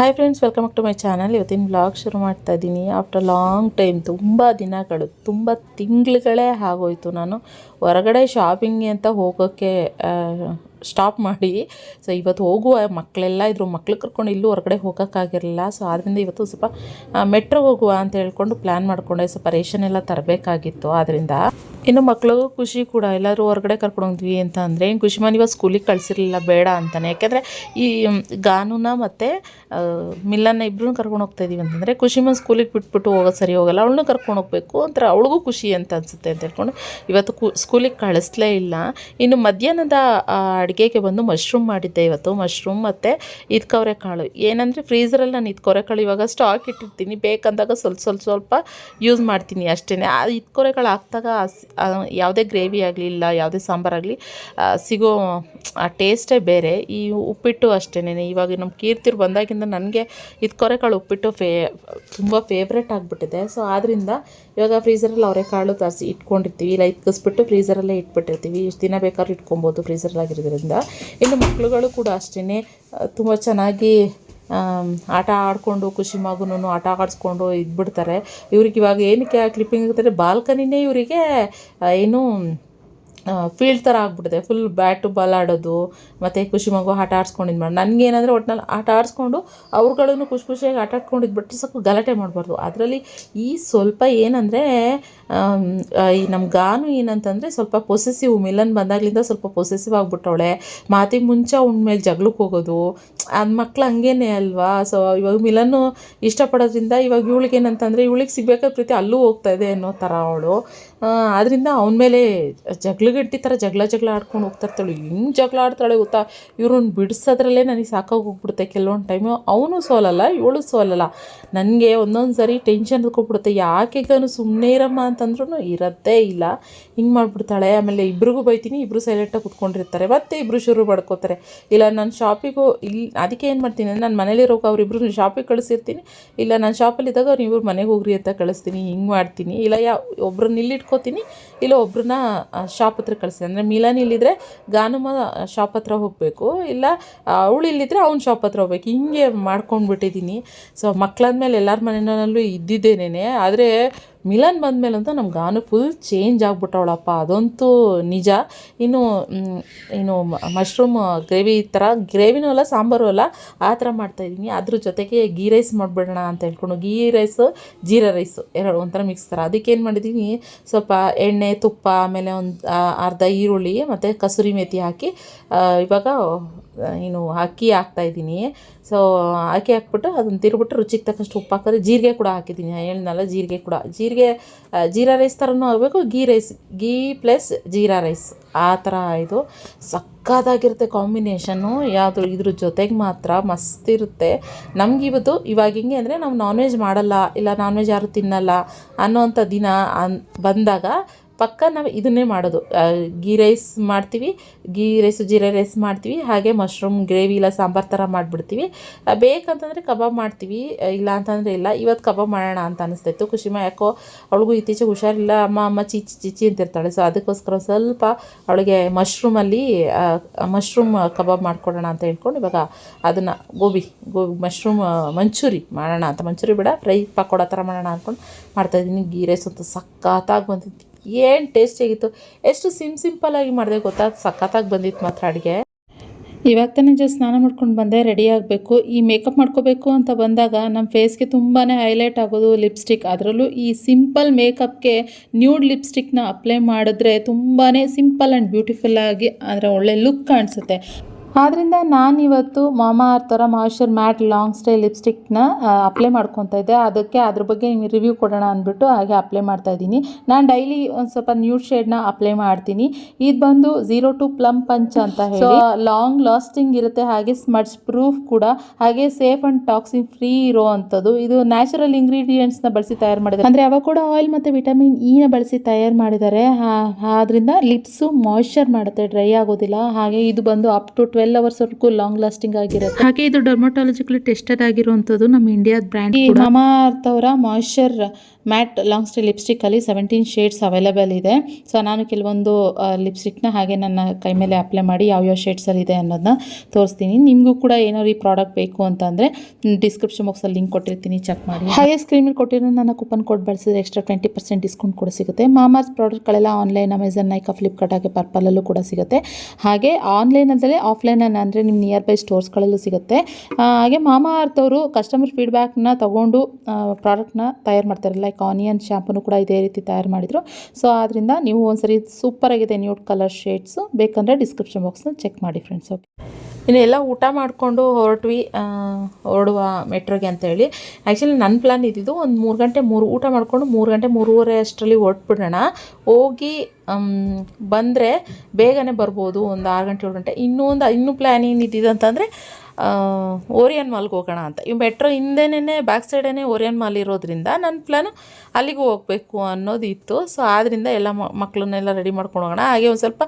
Hi friends welcome to my channel ಇವತ್ತಿನ blog ಶುರು ಮಾಡ್ತಾ ಇದ್ದೀನಿ ಆಫ್ಟರ್ ಲಾಂಗ್ ಟೈಮ್ ತುಂಬ ದಿನಗಳು, ತುಂಬ ತಿಂಗಳುಗಳೇ ಆಗೋಯ್ತು ನಾನು. ಹೊರಗಡೆ ಶಾಪಿಂಗ್ ಅಂತ ಹೋಗೋಕ್ಕೆ ಸ್ಟಾಪ್ ಮಾಡಿ. ಸೊ ಇವತ್ತು ಹೋಗುವ ಮಕ್ಕಳೆಲ್ಲ ಇದ್ರು, ಮಕ್ಳು ಕರ್ಕೊಂಡು ಇಲ್ಲೂ ಹೊರಗಡೆ ಹೋಗೋಕ್ಕಾಗಿರಲಿಲ್ಲ ಸೊ ಆದ್ದರಿಂದ ಇವತ್ತು ಸ್ವಲ್ಪ ಮೆಟ್ರೋ ಹೋಗುವ ಅಂತ ಹೇಳ್ಕೊಂಡು ಪ್ಲ್ಯಾನ್ ಮಾಡಿಕೊಂಡೆ. ಸ್ವಲ್ಪ ರೇಷನ್ ಎಲ್ಲ ತರಬೇಕಾಗಿತ್ತು. ಆದ್ದರಿಂದ ಇನ್ನು ಮಕ್ಳಿಗೂ ಖುಷಿ ಕೂಡ, ಎಲ್ಲರೂ ಹೊರಗಡೆ ಕರ್ಕೊಂಡು ಹೋದ್ವಿ ಅಂತ ಅಂದರೆ, ಏನು ಖುಷಿ ಮನೆ, ಇವಾಗ ಸ್ಕೂಲಿಗೆ ಕಳಿಸಿರಲಿಲ್ಲ, ಬೇಡ ಅಂತಾನೆ. ಯಾಕೆಂದರೆ ಈ ಗಾನೂನ ಮತ್ತು ಮಿಲ್ಲನ್ನ ಇಬ್ಬರೂ ಕರ್ಕೊಂಡು ಹೋಗ್ತಾ ಇದೀವಿ ಅಂತಂದರೆ ಮನೆ ಸ್ಕೂಲಿಗೆ ಬಿಟ್ಬಿಟ್ಟು ಹೋಗೋದು ಸರಿ ಹೋಗಲ್ಲ, ಅವಳನ್ನೂ ಕರ್ಕೊಂಡು ಹೋಗಬೇಕು ಒಂಥರ ಅವಳಿಗೂ ಖುಷಿ ಅಂತ ಅನಿಸುತ್ತೆ ಅಂತ ಹೇಳ್ಕೊಂಡು, ಇವತ್ತು ಕು ಸ್ಕೂಲಿಗೆ ಕಳಿಸ್ಲೇ ಇಲ್ಲ. ಇನ್ನು ಮಧ್ಯಾಹ್ನದ ಅಡುಗೆಗೆ ಬಂದು ಮಶ್ರೂಮ್ ಮಾಡಿದ್ದೆ ಇವತ್ತು ಮಶ್ರೂಮ್ ಮತ್ತು ಇದ್ಕವರೆ ಕಾಳು. ಏನಂದರೆ ಫ್ರೀಸರಲ್ಲಿ ನಾನು ಇದ್ಕೊರೆ ಕಾಳು, ಇವಾಗ ಸ್ಟಾಕ್ ಇಟ್ಟಿರ್ತೀನಿ, ಬೇಕಂದಾಗ ಸ್ವಲ್ಪ ಸ್ವಲ್ಪ ಸ್ವಲ್ಪ ಯೂಸ್ ಮಾಡ್ತೀನಿ ಅಷ್ಟೇ ಆ ಇದ್ಕೊರೆ ಕಾಳು ಹಾಕ್ದಾಗ ಯಾವುದೇ ಗ್ರೇವಿ ಆಗಲಿ ಇಲ್ಲ, ಯಾವುದೇ ಸಾಂಬಾರಾಗಲಿ ಸಿಗೋ, ಆ ಟೇಸ್ಟೇ ಬೇರೆ. ಈ ಉಪ್ಪಿಟ್ಟು ಅಷ್ಟೇ ಇವಾಗ ನಮ್ಮ ಕೀರ್ತಿರು ಬಂದಾಗಿಂದ ನನಗೆ ಇದು ಕೊರೆಕಾಳು ಉಪ್ಪಿಟ್ಟು ಫೇ, ತುಂಬ ಫೇವ್ರೇಟ್ ಆಗಿಬಿಟ್ಟಿದೆ. ಸೊ ಆದ್ದರಿಂದ ಇವಾಗ ಫ್ರೀಜರಲ್ಲಿ ಅವರೆಕಾಳು ತರಿಸಿ ಇಟ್ಕೊಂಡಿರ್ತೀವಿ. ಇಲ್ಲ ಇಟ್ಕಿಸ್ಬಿಟ್ಟು ಫ್ರೀಝರಲ್ಲೇ ಇಟ್ಬಿಟ್ಟಿರ್ತೀವಿ. ಇಷ್ಟು ದಿನ ಬೇಕಾದ್ರೂ ಇಟ್ಕೊಬೋದು ಫ್ರೀಸರಲ್ಲಾಗಿರೋದ್ರಿಂದ ಇನ್ನು ಮಕ್ಕಳುಗಳು ಕೂಡ ಅಷ್ಟೇ ತುಂಬ ಚೆನ್ನಾಗಿ ಆಟ ಆಡಿಕೊಂಡು, ಖುಷಿ ಮಗುನೂ ಆಟ ಆಡಿಸ್ಕೊಂಡು ಇದ್ಬಿಡ್ತಾರೆ. ಇವ್ರಿಗೆ ಇವಾಗ ಏನಕ್ಕೆ ಕ್ಲಿಪ್ಪಿಂಗ್ ಇರ್ತಾರೆ ಬಾಲ್ಕನಿನೇ ಇವರಿಗೆ ಏನು ಫೀಲ್ಡ್ ಥರ ಆಗ್ಬಿಟ್ಟಿದೆ. ಫುಲ್ ಬ್ಯಾಟು ಬಾಲ್ ಆಡೋದು, ಮತ್ತು ಖುಷಿ ಮಗು ಆಟ ಆಡಿಸ್ಕೊಂಡು ಇದು ಮಾಡಿ ನನಗೇನಂದರೆ ಒಟ್ನಲ್ಲಿ ಆಟ ಆಡಿಸ್ಕೊಂಡು ಅವ್ರುಗಳನ್ನು ಖುಷಿ ಖುಷಿಯಾಗಿ ಆಟ ಆಡ್ಕೊಂಡು ಇದ್ಬಿಟ್ಟು ಸ್ವಲ್ಪ ಗಲಾಟೆ ಮಾಡಬಾರ್ದು. ಅದರಲ್ಲಿ ಈ ಸ್ವಲ್ಪ ಏನಂದರೆ ಈ ನಮ್ಮ ಗಾನು ಏನಂತಂದರೆ ಸ್ವಲ್ಪ ಪೊಸೆಸಿವ್ ಮಿಲನ್ ಬಂದಾಗಲಿಂದ ಸ್ವಲ್ಪ ಪೊಸೆಸಿವ್ ಆಗಿಬಿಟ್ಟವಳೆ. ಮಾತಿಗೆ ಮುಂಚೆ ಮೇಲೆ ಜಗಳಕ್ಕೆ ಹೋಗೋದು. ಅದು ಮಕ್ಳು ಹಂಗೇನೆ ಅಲ್ವಾ? ಸೊ ಇವಾಗ ಮಿಲನ್ನು ಇಷ್ಟಪಡೋದ್ರಿಂದ ಇವಾಗ ಇವಳಿಗೆ ಏನಂತಂದರೆ, ಇವಳಿಗೆ ಸಿಗಬೇಕಾದ ಪ್ರೀತಿ ಅಲ್ಲೂ ಹೋಗ್ತಾಯಿದೆ ಅನ್ನೋ ಥರ ಅವಳು. ಅದರಿಂದ ಅವನ ಮೇಲೆ ಜಗಳಗಂಟಿ ಥರ ಜಗಳ ಜಗಳ ಆಡ್ಕೊಂಡು ಹೋಗ್ತಾ ಇರ್ತಾಳೆ ಹೆಂಗೆ ಜಗಳ ಆಡ್ತಾಳೆ ಗೊತ್ತಾ? ಇವ್ರನ್ನ ಬಿಡಿಸೋದ್ರಲ್ಲೇ ನನಗೆ ಸಾಕಾಗಿ ಹೋಗ್ಬಿಡುತ್ತೆ. ಕೆಲವೊಂದು ಟೈಮು ಅವನು ಸೋಲಲ್ಲ, ಇವಳು ಸೋಲಲ್ಲ. ನನಗೆ ಒಂದೊಂದು ಸರಿ ಟೆನ್ಷನ್ ಎದ್ಕೊಬಿಡುತ್ತೆ ಯಾಕೆ ಗನು ಸುಮ್ಮನೆ ಇರಮ್ಮ ಅಂತಂದ್ರೂ ಇರತ್ತೇ ಇಲ್ಲ. ಹಿಂಗೆ ಮಾಡಿಬಿಡ್ತಾಳೆ. ಆಮೇಲೆ ಇಬ್ರಿಗೂ ಬೈತೀನಿ ಇಬ್ಬರು ಸೈಲೆಂಟಾಗಿ ಕುತ್ಕೊಂಡಿರ್ತಾರೆ. ಮತ್ತೆ ಇಬ್ಬರು ಶುರು ಮಾಡ್ಕೋತಾರೆ. ಇಲ್ಲ, ನಾನು ಶಾಪಿಗೂ ಇಲ್ಲಿ ಅದಕ್ಕೆ ಏನು ಮಾಡ್ತೀನಿ? ಅಂದರೆ ನಾನು ಮನೇಲಿರೋಕೆ ಅವರಿಬ್ರು ಶಾಪಿಗೆ ಕಳಿಸಿರ್ತೀನಿ. ಇಲ್ಲ, ನಾನು ಶಾಪಲ್ಲಿದ್ದಾಗ ಅವ್ರು ಇವ್ರು ಮನೆಗೆ ಹೋಗ್ರಿ ಅಂತ ಕಳಿಸ್ತೀನಿ. ಹಿಂಗೆ ಮಾಡ್ತೀನಿ. ಇಲ್ಲ, ಯಾ, ಒಬ್ರನ್ನ ಇಲ್ಲಿ ಇಟ್ಕೋತೀನಿ ಇಲ್ಲ ಒಬ್ರನ್ನ ಶಾಪ್ ಹತ್ರ ಕಳಿಸ್ತೀನಿ. ಅಂದರೆ ಮಿಲನ್ ಇಲ್ಲಿದ್ರೆ ಗಾನುಮ ಶಾಪ್ ಹತ್ರ ಹೋಗಬೇಕು. ಇಲ್ಲ ಅವಳು ಇಲ್ಲಿದ್ರೆ ಅವ್ನ ಶಾಪ್ ಹತ್ರ ಹೋಗ್ಬೇಕು. ಹಿಂಗೆ ಮಾಡ್ಕೊಂಡ್ಬಿಟ್ಟಿದ್ದೀನಿ. ಸೊ ಮಕ್ಕಳಾದ್ಮೇಲೆ ಎಲ್ಲರ ಮನೆಯಲ್ಲೂ ಇದ್ದಿದ್ದೇನೆ ಆದರೆ ಮಿಲನ್ ಬಂದಮೇಲಂತೂ ನಮ್ಮ ಗಾನು ಫುಲ್ ಚೇಂಜ್ ಆಗಿಬಿಟ್ಟವಳಪ್ಪ. ಅದಂತೂ ನಿಜ. ಇನ್ನು ಏನು ಮಶ್ರೂಮ್ ಗ್ರೇವಿ ಥರ ಗ್ರೇವಿನೂ ಅಲ್ಲ, ಸಾಂಬಾರು ಅಲ್ಲ, ಆ ಥರ ಮಾಡ್ತಾಯಿದ್ದೀನಿ ಅದ್ರ ಜೊತೆಗೆ ಗೀ ರೈಸ್ ಮಾಡಿಬಿಡೋಣ ಅಂತ ಹೇಳ್ಕೊಂಡು ಗೀ ರೈಸು ಜೀರಾ ರೈಸು ಎರಡು ಒಂಥರ ಮಿಕ್ಸ್ ಥರ ಅದಕ್ಕೆ ಏನು ಮಾಡಿದ್ದೀನಿ, ಸ್ವಲ್ಪ ಎಣ್ಣೆ, ತುಪ್ಪ, ಆಮೇಲೆ ಒಂದು ಅರ್ಧ ಈರುಳ್ಳಿ, ಮತ್ತು ಕಸೂರಿ ಮೇಥಿ ಹಾಕಿ ಇವಾಗ ಏನು ಅಕ್ಕಿ ಹಾಕ್ತಾಯಿದ್ದೀನಿ ಸೊ ಅಕ್ಕಿ ಹಾಕ್ಬಿಟ್ಟು ಅದನ್ನು ತಿರುಗ್ಬಿಟ್ಟು ರುಚಿಗೆ ತಕ್ಕಷ್ಟು ಉಪ್ಪು ಹಾಕಿದ್ರೆ ಜೀರಿಗೆ ಕೂಡ ಹಾಕಿದ್ದೀನಿ. ಹೇಳಿದ್ನಲ್ಲ ಜೀರಿಗೆ ಕೂಡ. ಜೀರಿಗೆ ಜೀರಾ ರೈಸ್ ಥರನೂ ಆಗಬೇಕು ghee rice ghee plus jeera rice ಆ ಥರ ಇದು ಸಕ್ಕದಾಗಿರುತ್ತೆ ಕಾಂಬಿನೇಷನ್ನು ಯಾವುದು ಇದ್ರ ಜೊತೆಗೆ ಮಾತ್ರ ಮಸ್ತ್ ಇರುತ್ತೆ. ನಮ್ಗೆ ಇವತ್ತು ಇವಾಗ ಹಿಂಗೆ ಅಂದರೆ ನಾವು ನಾನ್ ವೆಜ್ ಮಾಡಲ್ಲ, ಇಲ್ಲ ನಾನ್ ವೆಜ್ ಯಾರು ತಿನ್ನಲ್ಲ ಅನ್ನೋವಂಥ ದಿನ ಬಂದಾಗ ಪಕ್ಕ ನಾವು ಇದನ್ನೇ ಮಾಡೋದು. ಗೀ ರೈಸ್ ಮಾಡ್ತೀವಿ, ಗೀ ರೈಸು ಜೀರಾ ರೈಸ್ ಮಾಡ್ತೀವಿ, ಹಾಗೆ ಮಶ್ರೂಮ್, ಗ್ರೇವಿ ಇಲ್ಲ ಸಾಂಬಾರು ಥರ ಮಾಡಿಬಿಡ್ತೀವಿ. ಬೇಕಂತಂದರೆ ಕಬಾಬ್ ಮಾಡ್ತೀವಿ ಇಲ್ಲ ಅಂತಂದರೆ ಇಲ್ಲ. ಇವತ್ತು ಕಬಾಬ್ ಮಾಡೋಣ ಅಂತ ಅನಿಸ್ತಾಯಿತ್ತು ಖುಷಿಮ ಯಾಕೋ ಅವಳಿಗೂ ಇತ್ತೀಚೆಗೆ ಹುಷಾರಿಲ್ಲ. ಅಮ್ಮ ಅಮ್ಮ ಚೀಚಿ ಚೀಚಿ ಅಂತಿರ್ತಾಳೆ. ಸೊ ಅದಕ್ಕೋಸ್ಕರ ಸ್ವಲ್ಪ ಅವಳಿಗೆ ಮಶ್ರೂಮಲ್ಲಿ ಮಶ್ರೂಮ್ ಕಬಾಬ್ ಮಾಡಿಕೊಡೋಣ ಅಂತ ಹೇಳ್ಕೊಂಡು ಇವಾಗ ಅದನ್ನು ಗೋಬಿ ಗೋಬಿ ಮಶ್ರೂಮ್ ಮಂಚೂರಿ ಮಾಡೋಣ ಅಂತ. ಮಂಚೂರಿ ಬೇಡ, ಫ್ರೈ ಪಕೋಡ ಥರ ಮಾಡೋಣ ಅಂದ್ಕೊಂಡು ಮಾಡ್ತಾಯಿದ್ದೀನಿ ಗೀ ರೈಸ್ ಅಂತೂ ಸಖತ್ತಾಗಿ ಬಂದಿತ್ತು. ಏನು ಟೇಸ್ಟಿಯಾಗಿತ್ತು ಎಷ್ಟು ಸಿಮ್ ಸಿಂಪಲ್ಲಾಗಿ ಮಾಡಿದೆ ಗೊತ್ತಾ? ಸಖತ್ತಾಗಿ ಬಂದಿತ್ತು ಮಾತ್ರ ಅಡುಗೆ. ಇವಾಗ ತಾನೇ ಜಸ್ಟ್ ಸ್ನಾನ ಮಾಡ್ಕೊಂಡು ಬಂದೆ ರೆಡಿ ಆಗಬೇಕು. ಈ ಮೇಕಪ್ ಮಾಡ್ಕೋಬೇಕು ಅಂತ ಬಂದಾಗ ನಮ್ಮ ಫೇಸ್ಗೆ ತುಂಬಾ ಹೈಲೈಟ್ ಆಗೋದು ಲಿಪ್ಸ್ಟಿಕ್ ಅದರಲ್ಲೂ ಈ ಸಿಂಪಲ್ ಮೇಕಪ್ಗೆ ನ್ಯೂಡ್ ಲಿಪ್ಸ್ಟಿಕ್ನ ಅಪ್ಲೈ ಮಾಡಿದ್ರೆ ತುಂಬಾ ಸಿಂಪಲ್ ಆ್ಯಂಡ್ ಬ್ಯೂಟಿಫುಲ್ಲಾಗಿ ಅಂದರೆ ಒಳ್ಳೆ ಲುಕ್ ಕಾಣಿಸುತ್ತೆ. ಆದ್ದರಿಂದ ನಾನಿವತ್ತು ಮಾಮಾ ಅರ್ಥರ ಮಾಯಿಶ್ಚರ್ ಮ್ಯಾಟ್ ಲಾಂಗ್ ಸ್ಟೇ ಲಿಪ್ಸ್ಟಿಕ್ನ ಅಪ್ಲೈ ಮಾಡ್ಕೊತಾ ಇದ್ದೆ. ಅದಕ್ಕೆ ಅದ್ರ ಬಗ್ಗೆ ರಿವ್ಯೂ ಕೊಡೋಣ ಅಂದ್ಬಿಟ್ಟು ಹಾಗೆ ಅಪ್ಲೈ ಮಾಡ್ತಾ ಇದ್ದೀನಿ. ನಾನು ಡೈಲಿ ಒಂದು ಸ್ವಲ್ಪ ನ್ಯೂಡ್ ಶೇಡ್ನ ಅಪ್ಲೈ ಮಾಡ್ತೀನಿ. ಇದು ಬಂದು ಝೀರೋ ಟು ಪ್ಲಮ್ ಪಂಚ್ ಅಂತ ಹೇಳಿ. ಲಾಂಗ್ ಲಾಸ್ಟಿಂಗ್ ಇರುತ್ತೆ. ಹಾಗೆ ಸ್ಮಡ್ಸ್ ಪ್ರೂಫ್ ಕೂಡ. ಹಾಗೆ ಸೇಫ್ ಆ್ಯಂಡ್ ಟಾಕ್ಸಿನ್ ಫ್ರೀ ಇರೋ ಅಂಥದ್ದು. ಇದು ನ್ಯಾಚುರಲ್ ಇಂಗ್ರೀಡಿಯೆಂಟ್ಸ್ನ ಬಳಸಿ ತಯಾರು ಮಾಡಿದ್ದಾರೆ. ಅಂದರೆ ಅವಾಗ ಕೂಡ ಆಯಿಲ್ ಮತ್ತು ವಿಟಮಿನ್ ಇನ ಬಳಸಿ ತಯಾರು ಮಾಡಿದ್ದಾರೆ. ಆದ್ದರಿಂದ ಲಿಪ್ಸು ಮಾಯಿಶ್ಚರ್ ಮಾಡುತ್ತೆ. ಡ್ರೈ ಆಗೋದಿಲ್ಲ. ಹಾಗೆ ಇದು ಬಂದು ಅಪ್ ಟು ಟ್ವೆಲ್ ಅವರ್ಸ್ವರೆಗೂ ಲಾಂಗ್ ಲಾಸ್ಟಿಂಗ್ ಆಗಿರುತ್ತೆ. ಹಾಗೆ ಇದು ಡರ್ಮಟಾಲಜಿಕಲಿ ಟೆಸ್ಟೆಡ್ ಆಗಿರುವಂಥದ್ದು ನಮ್ಮ ಇಂಡಿಯಾದ ಬ್ರ್ಯಾಂಡ್ ಮಮಾ ಅವರ ಮಾಯ್ಶ್ಚರ್ ಮ್ಯಾಟ್ ಲಾಂಗ್ ಸ್ಟೇ ಲಿಪ್ಸ್ಟಿಕ್ಕಲ್ಲಿ ಸೆವೆಂಟೀನ್ ಶೇಡ್ಸ್ ಅವೈಲೇಬಲ್ ಇದೆ. ಸೊ ನಾನು ಕೆಲವೊಂದು ಲಿಪ್ಸ್ಟಿಕ್ನ ಹಾಗೆ ನನ್ನ ಕೈ ಮೇಲೆ ಅಪ್ಲೈ ಮಾಡಿ ಯಾವ್ಯಾವ ಶೇಡ್ಸಲ್ಲಿ ಇದೆ ಅನ್ನೋದನ್ನ ತೋರಿಸ್ತೀನಿ. ನಿಮಗೂ ಕೂಡ ಏನಾದ್ರು ಈ ಪ್ರಾಡಕ್ಟ್ ಬೇಕು ಅಂತಂದರೆ ಡಿಸ್ಕ್ರಿಪ್ಷನ್ ಬಾಕ್ಸಲ್ಲಿ ಲಿಂಕ್ ಕೊಟ್ಟಿರ್ತೀನಿ ಚೆಕ್ ಮಾಡಿ. ಹಾಗೆ ಸ್ಕ್ರೀನಲ್ಲಿ ಕೊಟ್ಟಿರೋ ನನ್ನ ಕೂಪನ್ ಕೋಡ್ ಬಳಸಿದ್ರೆ ಎಕ್ಸ್ಟ್ರಾ ಟ್ವೆಂಟಿ ಪರ್ಸೆಂಟ್ ಡಿಸ್ಕೌಂಟ್ ಕೂಡ ಸಿಗುತ್ತೆ. ಮಾಮಾಸ್ ಪ್ರಾಡಕ್ಟ್ಗಳೆಲ್ಲ ಆನ್ಲೈನ್ ಅಮೆಝಾನ್ ನೈಕಾ ಫ್ಲಿಪ್ಕಾರ್ಟ್ ಹಾಗೆ ಪರ್ಪಲಲ್ಲೂ ಕೂಡ ಸಿಗುತ್ತೆ. ಹಾಗೆ ಆನ್ಲೈನಲ್ಲೇ ಆಫ್ಲೈನಲ್ಲಿ ಅಂದರೆ ನಿಮ್ಮ ನಿಯರ್ ಬೈ ಸ್ಟೋರ್ಸ್ಗಳಲ್ಲೂ ಸಿಗುತ್ತೆ. ಹಾಗೆ ಮಾಮಾ ಅರ್ಥವರು ಕಸ್ಟಮರ್ ಫೀಡ್ಬ್ಯಾಕ್ನ ತಗೊಂಡು ಪ್ರಾಡಕ್ಟ್ನ ತಯಾರು ಮಾಡ್ತಾರೆ ಲೈಕ್ ಆನಿಯನ್ ಶಾಂಪೂನು ಕೂಡ ಇದೇ ರೀತಿ ತಯಾರು ಮಾಡಿದರು. ಸೊ ಆದ್ದರಿಂದ ನೀವು ಒಂದ್ಸರಿ ಸೂಪರ್ ಆಗಿದೆ ನ್ಯೂಟ್ ಕಲರ್ ಶೇಡ್ಸು ಬೇಕಂದರೆ ಡಿಸ್ಕ್ರಿಪ್ಷನ್ ಬಾಕ್ಸ್ನ ಚೆಕ್ ಮಾಡಿ ಫ್ರೆಂಡ್ಸ್ ಓಕೆ ಇನ್ನು ಎಲ್ಲ ಊಟ ಮಾಡಿಕೊಂಡು ಹೊರಟ್ವಿ ಹೊರಡುವ ಮೆಟ್ರೋಗೆ ಅಂತೇಳಿ ಆ್ಯಕ್ಚುಲಿ ನನ್ನ ಪ್ಲ್ಯಾನ್ ಇದ್ದಿದ್ದು ಒಂದು ಮೂರು ಗಂಟೆ ಮೂರು ಊಟ ಮಾಡಿಕೊಂಡು ಮೂರು ಗಂಟೆ ಮೂರುವರೆ ಅಷ್ಟರಲ್ಲಿ ಹೊರಟ್ಬಿಡೋಣ. ಹೋಗಿ ಬಂದರೆ ಬೇಗನೆ ಬರ್ಬೋದು, ಒಂದು ಆರು ಗಂಟೆ ಏಳು ಗಂಟೆ. ಇನ್ನೂ ಒಂದು ಇನ್ನೂ ಪ್ಲ್ಯಾನ್ ಏನಿದ್ದಿದ್ದು ಅಂತಂದರೆ ಓರಿಯನ್ ಮಾಲ್ಗೆ ಹೋಗೋಣ ಅಂತ. ಈ ಮೆಟ್ರೋ ಹಿಂದೆನೇ ಬ್ಯಾಕ್ ಸೈಡೇ ಓರಿಯನ್ ಮಾಲ್ ಇರೋದ್ರಿಂದ ನನ್ನ ಪ್ಲ್ಯಾನು ಅಲ್ಲಿಗೂ ಹೋಗಬೇಕು ಅನ್ನೋದು ಇತ್ತು ಸೊ ಆದ್ದರಿಂದ ಎಲ್ಲ ಮಕ್ಕಳನ್ನೆಲ್ಲ ರೆಡಿ ಮಾಡ್ಕೊಂಡು ಹೋಗೋಣ. ಹಾಗೆ ಒಂದು ಸ್ವಲ್ಪ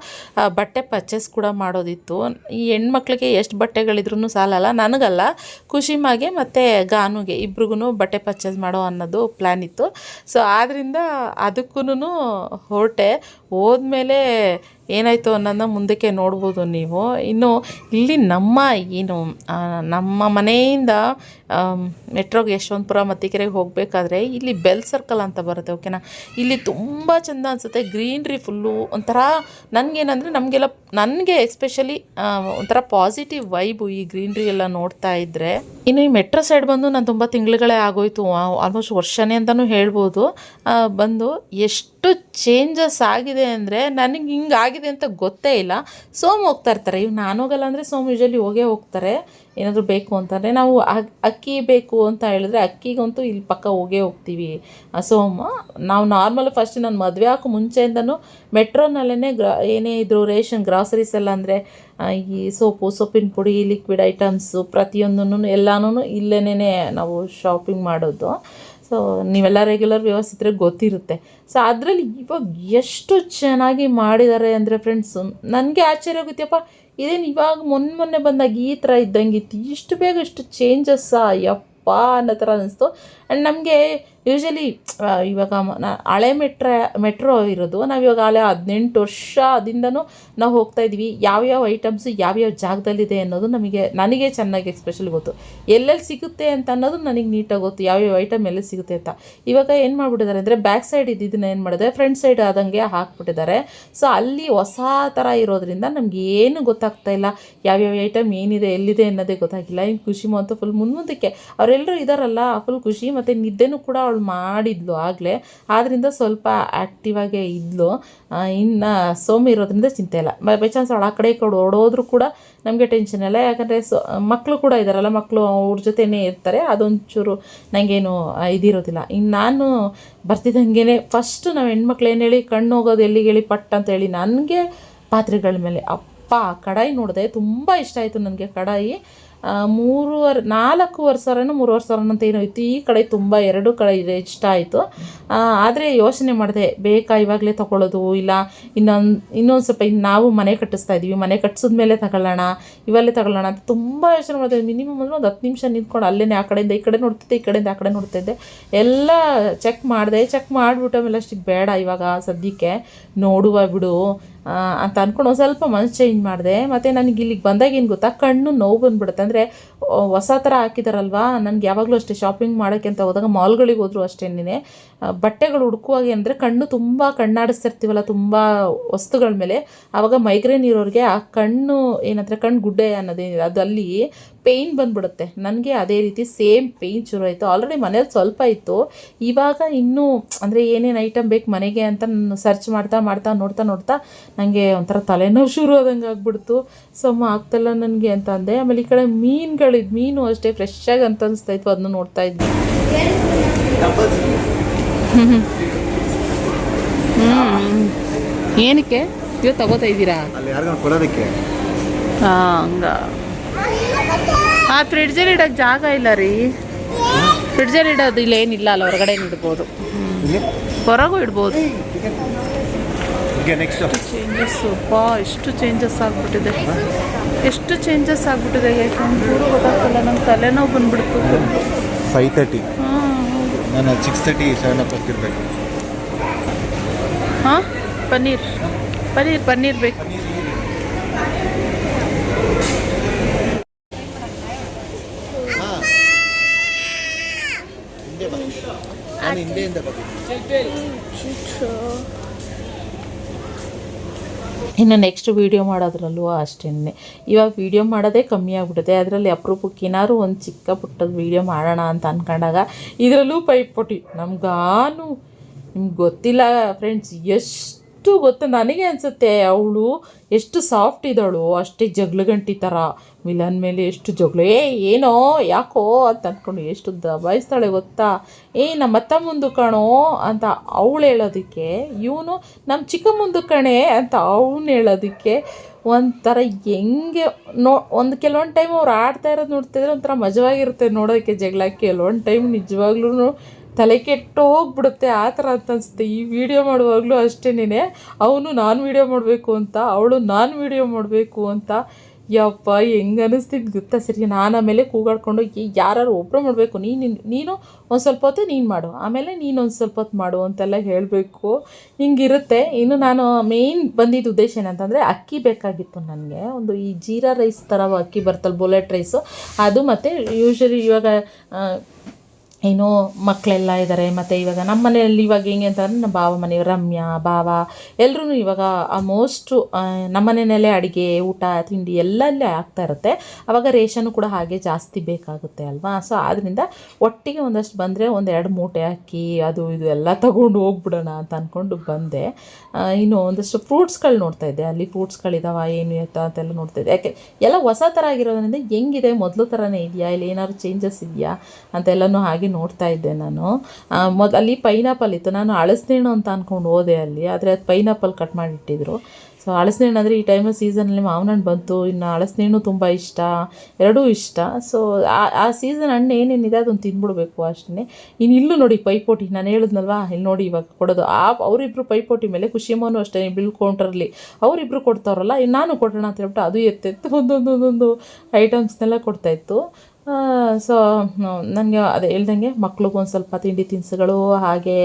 ಬಟ್ಟೆ ಪರ್ಚೇಸ್ ಕೂಡ ಮಾಡೋದಿತ್ತು. ಈ ಹೆಣ್ಮಕ್ಳಿಗೆ ಎಷ್ಟು ಬಟ್ಟೆಗಳಿದ್ರೂ ಸಾಲಲ್ಲ, ನನಗಲ್ಲ. ಖುಷಿಮಾಗೆ ಮತ್ತು ಗಾನುಗೆ ಇಬ್ರಿಗೂ ಬಟ್ಟೆ ಪರ್ಚೇಸ್ ಮಾಡೋ ಅನ್ನೋದು ಪ್ಲ್ಯಾನ್ ಇತ್ತು. ಸೊ ಆದ್ದರಿಂದ ಅದಕ್ಕೂ ಹೊರಟೆ. ಹೋದ್ಮೇಲೆ ಏನಾಯಿತು ಅನ್ನೋದನ್ನ ಮುಂದಕ್ಕೆ ನೋಡ್ಬೋದು ನೀವು. ಇನ್ನು ಇಲ್ಲಿ ನಮ್ಮ ಏನು ನಮ್ಮ ಮನೆಯಿಂದ ಮೆಟ್ರೋಗೆ ಯಶವಂತಪುರ ಮತ್ತಿಕೆರೆಗೆ ಹೋಗಬೇಕಾದ್ರೆ ಇಲ್ಲಿ ಬೆಲ್ ಸರ್ಕಲ್ ಅಂತ ಬರುತ್ತೆ ಓಕೆನಾ ಇಲ್ಲಿ ತುಂಬ ಚೆಂದ ಅನಿಸುತ್ತೆ. ಗ್ರೀನ್ರಿ ಫುಲ್ಲು ಒಂಥರ, ನನಗೇನಂದರೆ ನಮಗೆಲ್ಲ ನನಗೆ ಎಸ್ಪೆಷಲಿ ಒಂಥರ ಪಾಸಿಟಿವ್ ವೈಬು ಈ ಗ್ರೀನ್ರಿ ಎಲ್ಲ ನೋಡ್ತಾ ಇದ್ದರೆ ಇನ್ನು ಈ ಮೆಟ್ರೋ ಸೈಡ್ ಬಂದು ನಾನು ತುಂಬ ತಿಂಗಳುಗಳೇ ಆಗೋಯ್ತು. ಆಲ್ಮೋಸ್ಟ್ ವರ್ಷನೇ ಅಂತಲೂ ಹೇಳ್ಬೋದು. ಬಂದು ಎಷ್ಟು ಚೇಂಜಸ್ ಆಗಿದೆ ಅಂದರೆ ನನಗೆ ಹಿಂಗೆ ಆಗಿದೆ ಅಂತ ಗೊತ್ತೇ ಇಲ್ಲ. ಸೋಮ್ ಹೋಗ್ತಾ ಇರ್ತಾರೆ. ಇವ್ ನಾನು ಹೋಗಲ್ಲ ಅಂದರೆ ಸೋಮ್ ಯೂಶಲಿ ಹೋಗೇ ಹೋಗ್ತಾರೆ. ಏನಾದರೂ ಬೇಕು ಅಂತಂದರೆ ನಾವು ಅಕ್- ಅಕ್ಕಿ ಬೇಕು ಅಂತ ಹೇಳಿದ್ರೆ ಅಕ್ಕಿಗಂತೂ ಇಲ್ಲಿ ಪಕ್ಕ ಹೋಗೇ ಹೋಗ್ತೀವಿ. ಸೋಮ ನಾವು ನಾರ್ಮಲ್ ಫಸ್ಟ್ ನಾನು ಮದುವೆ ಹಾಕೋ ಮುಂಚೆಯಿಂದನೂ ಮೆಟ್ರೋನಲ್ಲೇ ಗ್ರ, ಏನೇ ಇದ್ರು ರೇಷನ್ ಗ್ರಾಸರೀಸ್ ಎಲ್ಲ ಅಂದರೆ ಈ ಸೋಪು, ಸೊಪ್ಪಿನ ಪುಡಿ ಲಿಕ್ವಿಡ್ ಐಟಮ್ಸು ಪ್ರತಿಯೊಂದನ್ನು ಎಲ್ಲನೂ ಇಲ್ಲೇನೇ ನಾವು ಶಾಪಿಂಗ್ ಮಾಡೋದು. ಸೊ ನೀವೆಲ್ಲ ರೆಗ್ಯುಲರ್ ವ್ಯವಸ್ಥಿತರೆ ಗೊತ್ತಿರುತ್ತೆ. ಸೊ ಅದರಲ್ಲಿ ಇವಾಗ ಎಷ್ಟು ಚೆನ್ನಾಗಿ ಮಾಡಿದ್ದಾರೆ ಅಂದರೆ ಫ್ರೆಂಡ್ಸು ನನಗೆ ಆಶ್ಚರ್ಯ ಆಗುತ್ತೆಪ್ಪ ಇದೇನು ಇವಾಗ ಮೊನ್ನೆ ಮೊನ್ನೆ ಬಂದಾಗ ಈ ಥರ ಇದ್ದಂಗಿತ್ತು. ಇಷ್ಟು ಬೇಗ ಇಷ್ಟು ಚೇಂಜಸ್ಸಾ ಯಪ್ಪ ಅನ್ನೋ ಥರ ಅನ್ನಿಸ್ತು ಆ್ಯಂಡ್ ನಮಗೆ ಯೂಶಲಿ ಇವಾಗ ನಾ- ಹಳೆ ಮೆಟ್ರ ಮೆಟ್ರೋ ಇರೋದು ನಾವು ಇವಾಗ ಹಳೆ ಹದಿನೆಂಟು ವರ್ಷ ಅದಿಂದನೂ ನಾವು ಹೋಗ್ತಾ ಇದ್ವಿ. ಯಾವ್ಯಾವ ಐಟಮ್ಸು ಯಾವ್ಯಾವ ಜಾಗದಲ್ಲಿದೆ ಅನ್ನೋದು ನಮಗೆ, ನನಗೆ ಚೆನ್ನಾಗಿ ಎಕ್ಸ್ಪೆಷಲ್ ಗೊತ್ತು. ಎಲ್ಲೆಲ್ಲಿ ಸಿಗುತ್ತೆ ಅಂತ ಅನ್ನೋದು ನನಗೆ ನೀಟಾಗಿ ಗೊತ್ತು. ಯಾವ್ಯಾವ ಐಟಮ್ ಎಲ್ಲ ಸಿಗುತ್ತೆ ಅಂತ. ಇವಾಗ ಏನು ಮಾಡಿಬಿಟ್ಟಿದ್ದಾರೆ ಅಂದರೆ ಬ್ಯಾಕ್ ಸೈಡ್ ಇದ್ದಿದ್ದನ್ನ ಏನು ಮಾಡಿದೆ ಫ್ರಂಟ್ ಸೈಡ್ ಆದಂಗೆ ಹಾಕ್ಬಿಟ್ಟಿದ್ದಾರೆ. ಸೊ ಅಲ್ಲಿ ಹೊಸ ಥರ ಇರೋದ್ರಿಂದ ನಮ್ಗೆ ಏನು ಗೊತ್ತಾಗ್ತಾ ಇಲ್ಲ. ಯಾವ್ಯಾವ ಐಟಮ್ ಏನಿದೆ, ಎಲ್ಲಿದೆ ಅನ್ನೋದೇ ಗೊತ್ತಾಗಿಲ್ಲ. ಇನ್ನು ಖುಷಿ ಅಂತೂ ಫುಲ್ ಮುಂದಕ್ಕೆ ಅವರೆಲ್ಲರೂ ಇದ್ದಾರಲ್ಲ ಫುಲ್ ಖುಷಿ, ಮತ್ತು ನಿದ್ದೆನೂ ಕೂಡ ಅವಳು ಮಾಡಿದ್ಲು ಆಗಲೇ ಆದ್ದರಿಂದ ಸ್ವಲ್ಪ ಆ್ಯಕ್ಟಿವ್ ಆಗೇ ಇದ್ಲು. ಇನ್ನು ಸೋಮಿ ಇರೋದ್ರಿಂದ ಚಿಂತೆ ಇಲ್ಲ. ಬೈ ಚಾನ್ಸ್ ಅವಳು ಆ ಕಡೆ ಈ ಕಡೆ ಓಡೋದ್ರೂ ಕೂಡ ನಮಗೆ ಟೆನ್ಷನ್ ಇಲ್ಲ. ಯಾಕಂದರೆ ಸೊ ಮಕ್ಕಳು ಕೂಡ ಇದ್ದಾರಲ್ಲ ಮಕ್ಕಳು ಅವ್ರ ಜೊತೆಯೇ ಇರ್ತಾರೆ. ಅದೊಂಚೂರು ನನಗೇನು ಇದಿರೋದಿಲ್ಲ. ಇನ್ನು ನಾನು ಬರ್ತಿದ್ದಂಗೆ ಫಸ್ಟ್ ನಾವು ಹೆಣ್ಮಕ್ಳು ಏನು ಹೇಳಿ, ಕಣ್ಣು ಹೋಗೋದು ಎಲ್ಲಿಗೆ ಹೇಳಿ ಪಟ್ಟ ಅಂತ ಹೇಳಿ ನನಗೆ ಪಾತ್ರೆಗಳ ಮೇಲೆ ಅಪ್ಪ ಕಡಾಯಿ ನೋಡಿದೆ ತುಂಬ ಇಷ್ಟ ಆಯಿತು ನನಗೆ ಕಡಾಯಿ. ಮೂರುವರೆ ನಾಲ್ಕೂವರೆ ಸಾವಿರನೋ ಮೂರುವರೆ ಸಾವಿರ ಅಂತ ಏನೋ ಇತ್ತು. ಈ ಕಡೆ ತುಂಬ, ಎರಡು ಕಡೆ ಇದೆ, ಇಷ್ಟ ಆಯಿತು. ಆದರೆ ಯೋಚನೆ ಮಾಡಿದೆ, ಬೇಕಾ ಇವಾಗಲೇ ತಗೊಳ್ಳೋದು? ಇಲ್ಲ, ಇನ್ನೊಂದು ಇನ್ನೊಂದು ಸ್ವಲ್ಪ ಇನ್ನು ನಾವು ಮನೆ ಕಟ್ಟಿಸ್ತಾ ಇದ್ದೀವಿ ಮನೆ ಕಟ್ಟಿಸಿದ ಮೇಲೆ ತಗೊಳ್ಳೋಣ ಇವಲ್ಲೇ ತಗೊಳ್ಳೋಣ ಅಂತ ತುಂಬ ಯೋಚನೆ ಮಾಡಿದೆ. ಮಿನಿಮಮ್ ಅಂದರೆ ಒಂದು ಹತ್ತು ನಿಮಿಷ ನಿಂತ್ಕೊಂಡು ಅಲ್ಲೇ ಆ ಕಡೆಯಿಂದ ಈ ಕಡೆ ನೋಡ್ತಿದ್ದೆ, ಈ ಕಡೆಯಿಂದ ಆ ಕಡೆ ನೋಡ್ತಿದ್ದೆ. ಎಲ್ಲ ಚೆಕ್ ಮಾಡಿದೆ ಚೆಕ್ ಮಾಡಿಬಿಟ್ಟ ಮೇಲೆ ಅಷ್ಟಿಗೆ ಬೇಡ ಇವಾಗ ಸದ್ಯಕ್ಕೆ. ನೋಡುವ ಬಿಡು. ಅಂತ ಅಂದ್ಕೊಂಡು ಸ್ವಲ್ಪ ಮನಸ್ಸು ಚೇಂಜ್ ಮಾಡಿದೆ. ಮತ್ತು ನನಗೆ ಇಲ್ಲಿಗೆ ಬಂದಾಗ ಏನು ಗೊತ್ತಾ? ಕಣ್ಣು ನೋವು ಬಂದ್ಬಿಡುತ್ತೆ. ಅಂದರೆ ಹೊಸ ಥರ ಹಾಕಿದಾರಲ್ವಾ? ನನಗೆ ಯಾವಾಗಲೂ ಅಷ್ಟೇ ಶಾಪಿಂಗ್ ಮಾಡೋಕ್ಕೆ ಅಂತ ಹೋದಾಗ ಮಾಲ್ಗಳಿಗೆ ಹೋದ್ರು ಅಷ್ಟೇನೇ ಬಟ್ಟೆಗಳು ಹುಡುಕುವಾಗ ಅಂದರೆ ಕಣ್ಣು ತುಂಬ ಕಣ್ಣಾಡಿಸ್ತಿರ್ತೀವಲ್ಲ, ತುಂಬ ವಸ್ತುಗಳ ಮೇಲೆ. ಆವಾಗ ಮೈಗ್ರೇನ್ ಇರೋರಿಗೆ ಆ ಕಣ್ಣು ಏನಂದರೆ ಕಣ್ಣು ಗುಡ್ಡೆ ಅನ್ನೋದೇನಿದೆ ಅದು ಅಲ್ಲಿ ಪೇಯ್ನ್ ಬಂದ್ಬಿಡುತ್ತೆ. ನನಗೆ ಅದೇ ರೀತಿ ಸೇಮ್ ಪೇಯ್ನ್ ಶುರು ಆಯಿತು. ಆಲ್ರೆಡಿ ಮನೇಲಿ ಸ್ವಲ್ಪ ಇತ್ತು. ಇವಾಗ ಇನ್ನೂ ಅಂದರೆ ಏನೇನು ಐಟಮ್ ಬೇಕು ಮನೆಗೆ ಅಂತ ನಾನು ಸರ್ಚ್ ಮಾಡ್ತಾ ಮಾಡ್ತಾ ನೋಡ್ತಾ ನೋಡ್ತಾ ನನಗೆ ಒಂಥರ ತಲೆನೋವು ಶುರು ಆದಂಗೆ ಆಗ್ಬಿಡ್ತು. ಸಮ ಆಗ್ತಲ್ಲ ನನಗೆ ಅಂತ ಅಂದೆ. ಆಮೇಲೆ ಈ ಕಡೆ ಮೀನುಗಳಿದ್ದು ಮೀನು ಅಷ್ಟೇ ಫ್ರೆಶ್ ಆಗಿ ಅಂತ ಅನಿಸ್ತಾ ಇತ್ತು. ಅದನ್ನ ನೋಡ್ತಾ ಇದ್ವಿ. ಏನಕ್ಕೆ? ಇವತ್ತು ತಗೋತಾ ಇದ್ದೀರಾ? ಹಾಂ ಹಂಗ. ಆ ಫ್ರಿಡ್ಜಲ್ಲಿ ಇಡೋಕ್ಕೆ ಜಾಗ ಇಲ್ಲ ರೀ. ಫ್ರಿಡ್ಜಲ್ಲಿ ಇಡೋದು ಇಲ್ಲ ಏನಿಲ್ಲ ಅಲ್ಲ ಹೊರಗಡೆ ಇಡ್ಬೋದು. ಹೊರಗೂ ಇಡ್ಬೋದು. ಓಕೆ ನೆಕ್ಸ್ಟ್ ಚೇಂಜಸ್ ಅಪ್ಪ ಎಷ್ಟು ಚೇಂಜಸ್ ಆಗಿಬಿಟ್ಟಿದೆ. ಎಷ್ಟು ಚೇಂಜಸ್ ಆಗ್ಬಿಟ್ಟಿದೆ. ಯಾಕಂದ್ರೆ ಗೊತ್ತಾಗ್ತಿಲ್ಲ. ನಮ್ಮ ತಲೆನೋವು ಬಂದ್ಬಿಡ್ತು. ಫೈವ್ ತರ್ಟಿ ನಾನು six thirty seven o'clock ಇರಬೇಕು. ಹಾಂ? ಪನ್ನೀರ್. ಪನ್ನೀರ್ ಪನ್ನೀರ್ ಬೇಕು ಹಾಂ ಹಿಂದೆ ಬಾ ನಾನು ಇನ್ನು ನೆಕ್ಸ್ಟ್ ವೀಡಿಯೋ ಮಾಡೋದ್ರಲ್ಲೂ ಅಷ್ಟೇ ಇವಾಗ ವೀಡಿಯೋ ಮಾಡೋದೇ ಕಮ್ಮಿ ಆಗಿಬಿಡುತ್ತೆ. ಅದರಲ್ಲಿ ಅಪರೂಪಕ್ಕೆ ಏನಾದ್ರು ಒಂದು ಚಿಕ್ಕ ಪುಟ್ಟದ ವೀಡಿಯೋ ಮಾಡೋಣ ಅಂತ ಅಂದ್ಕೊಂಡಾಗ ಇದರಲ್ಲೂ ಪೈಪೋಟಿ. ನಮ್ಗಾನು ನಿಮ್ಗೆ ಗೊತ್ತಿಲ್ಲ ಫ್ರೆಂಡ್ಸ್ ಎಷ್ಟು ಗೊತ್ತು ನನಗೆ ಅನಿಸುತ್ತೆ ಅವಳು ಎಷ್ಟು ಸಾಫ್ಟ್ ಇದ್ದಾಳು, ಅಷ್ಟೇ ಜಗ್ಲಗಂಟಿ ಥರ ವಿಲನ್ ಮೇಲೆ ಎಷ್ಟು ಜಗಳು, ಏ, ಏನೋ, ಯಾಕೋ? ಅಂತ ಅಂದ್ಕೊಂಡು ಎಷ್ಟು ದಬಾಯಿಸ್ತಾಳೆ ಗೊತ್ತಾ? ಏ, ನಮ್ಮ ಅತ್ತ ಮುಂದೆ ಕಣೋ, ಅಂತ ಅವಳು ಹೇಳೋದಕ್ಕೆ, ಇವನು ನಮ್ಮ ಚಿಕ್ಕ ಮುಂದೆ ಕಣೆ, ಅಂತ ಅವನು ಹೇಳೋದಕ್ಕೆ ಒಂಥರ ಹೆಂಗೆ ನೋ, ಒಂದು ಕೆಲವೊಂದು ಟೈಮ್ ಅವ್ರು ಆಡ್ತಾ ಇರೋದು ನೋಡ್ತಿದ್ರೆ ಒಂಥರ ಮಜವಾಗಿರುತ್ತೆ ನೋಡೋದಕ್ಕೆ ಜಗಳ ಕೆಲವೊಂದು ಟೈಮ್ ನಿಜವಾಗ್ಲೂ ತಲೆ ಕೆಟ್ಟು ಹೋಗ್ಬಿಡುತ್ತೆ ಆ ಥರ ಅಂತ ಅನಿಸುತ್ತೆ. ಈ ವಿಡಿಯೋ ಮಾಡುವಾಗಲೂ ಅಷ್ಟೇನೇ ಅವನು ನಾನು ವಿಡಿಯೋ ಮಾಡಬೇಕು ಅಂತ, ಅವಳು ನಾನು ವೀಡಿಯೋ ಮಾಡಬೇಕು ಅಂತ. ಯಪ್ಪ ಹೆಂಗೆ ಅನ್ನಿಸ್ತಿದ್ದು ಗೊತ್ತಾ? ಸರಿ, ನಾನು ಆಮೇಲೆ ಕೂಗಾಡ್ಕೊಂಡು ಯಾರು ಒಬ್ಬರು ಮಾಡಬೇಕು, ನೀನು ನೀನು ಒಂದು ಸ್ವಲ್ಪ ಹೊತ್ತು ನೀನು ಮಾಡು. ಆಮೇಲೆ ನೀನು ಒಂದು ಸ್ವಲ್ಪ ಹೊತ್ತು ಮಾಡು ಅಂತೆಲ್ಲ ಹೇಳಬೇಕು. ಹಿಂಗಿರುತ್ತೆ. ಇನ್ನು ನಾನು ಮೇಯ್ನ್ ಬಂದಿದ್ದ ಉದ್ದೇಶ ಏನಂತಂದರೆ, ಅಕ್ಕಿ ಬೇಕಾಗಿತ್ತು ನನಗೆ. ಒಂದು ಈ ಜೀರಾ ರೈಸ್ ಥರ ಅಕ್ಕಿ ಬರ್ತಲ್ಲ ಬುಲೆಟ್ ರೈಸು. ಅದು ಮತ್ತು ಯೂಶ್ವಲಿ ಇವಾಗ ಏನು ಮಕ್ಕಳೆಲ್ಲ ಇದ್ದಾರೆ ಮತ್ತು ಇವಾಗ ನಮ್ಮ ಮನೆಯಲ್ಲಿ ಇವಾಗ ಹೆಂಗೆ ಅಂತಂದ್ರೆ ನಮ್ಮ ಬಾವ ಮನೆ ರಮ್ಯಾ ಬಾವ ಎಲ್ಲರೂ ಇವಾಗ ಮೋಸ್ಟು ನಮ್ಮ ಮನೆಯಲ್ಲೇ ಅಡುಗೆ, ಊಟ, ತಿಂಡಿ ಎಲ್ಲ ಅಲ್ಲೇ ಆಗ್ತಾ ಇರುತ್ತೆ. ಆವಾಗ ರೇಷನ್ನು ಕೂಡ ಹಾಗೆ ಜಾಸ್ತಿ ಬೇಕಾಗುತ್ತೆ ಅಲ್ವಾ? ಸೊ ಆದ್ದರಿಂದ ಒಟ್ಟಿಗೆ ಒಂದಷ್ಟು ಬಂದರೆ ಒಂದು ಎರಡು ಮೂಟೆ ಅಕ್ಕಿ, ಅದು ಇದು ಎಲ್ಲ ತಗೊಂಡು ಹೋಗ್ಬಿಡೋಣ ಅಂತ ಅಂದ್ಕೊಂಡು ಬಂದೆ. ಇನ್ನು ಒಂದಷ್ಟು ಫ್ರೂಟ್ಸ್ಗಳು ನೋಡ್ತಾ ಇದ್ದೆ. ಅಲ್ಲಿ ಫ್ರೂಟ್ಸ್ಗಳಿದಾವ ಏನು ಇರ್ತ ಅಂತೆಲ್ಲ ನೋಡ್ತಾ ಇದ್ದೆ. ಯಾಕೆ, ಎಲ್ಲ ಹೊಸ ಥರ ಆಗಿರೋದ್ರಿಂದ ಹೆಂಗಿದೆ? ಮೊದಲು ಥರನೇ ಇದೆಯಾ? ಇಲ್ಲಿ ಏನಾದ್ರು ಚೇಂಜಸ್ ಇದೆಯಾ? ಅಂತೆಲ್ಲನೂ ಹಾಗೆ ನೋಡ್ತಾ ಇದ್ದೆ ನಾನು. ಮೊದಲು ಅಲ್ಲಿ ಪೈನಾಪಲ್ ಇತ್ತು. ನಾನು ಅಳಸ್ನೇಣು ಅಂತ ಅಂದ್ಕೊಂಡು ಹೋದೆ ಅಲ್ಲಿ. ಆದರೆ ಅದು ಪೈನಾಪಲ್ ಕಟ್ ಮಾಡಿಟ್ಟಿದ್ರು. ಸೊ ಹಳಸಿನ ಅಂದರೆ ಈ ಟೈಮಲ್ಲಿ ಸೀಸನಲ್ಲಿ ಮಾವಿನ ಹಣ್ಣು ಬಂತು. ಇನ್ನು ಹಳಸಿನ ತುಂಬ ಇಷ್ಟ. ಎರಡೂ ಇಷ್ಟ. ಸೊ ಆ ಸೀಸನ್ ಹಣ್ಣು ಏನೇನಿದೆ ಅದನ್ನು ತಿಂದ್ಬಿಡ್ಬೇಕು ಅಷ್ಟೇ ಇನ್ನು ಇಲ್ಲೂ ನೋಡಿ ಪೈಪೋಟಿ. ನಾನು ಹೇಳಿದ್ನಲ್ವಾ? ಇಲ್ಲಿ ನೋಡಿ ಇವಾಗ ಕೊಡೋದು. ಆ ಅವರಿಬ್ಬರು ಪೈಪೋಟಿ ಮೇಲೆ ಖುಷಿಯಮ್ಮನೂ ಅಷ್ಟೇ, ಬಿಲ್ ಕೌಂಟ್ರಲ್ಲಿ ಅವರಿಬ್ಬರು ಕೊಡ್ತಾರಲ್ಲ ಇನ್ನು ನಾನು ಕೊಡೋಣ ಅಂತ ಹೇಳ್ಬಿಟ್ಟು ಅದು ಎತ್ತೆತ್ತು. ಒಂದೊಂದು ಒಂದೊಂದು ಐಟಮ್ಸ್ನೆಲ್ಲ ಕೊಡ್ತಾಯಿತ್ತು ಸೊ ನನಗೆ ಅದೇ ಹೇಳ್ದಂಗೆ ಮಕ್ಳಿಗೊಂದು ಸ್ವಲ್ಪ ತಿಂಡಿ ತಿನಿಸುಗಳು ಹಾಗೆ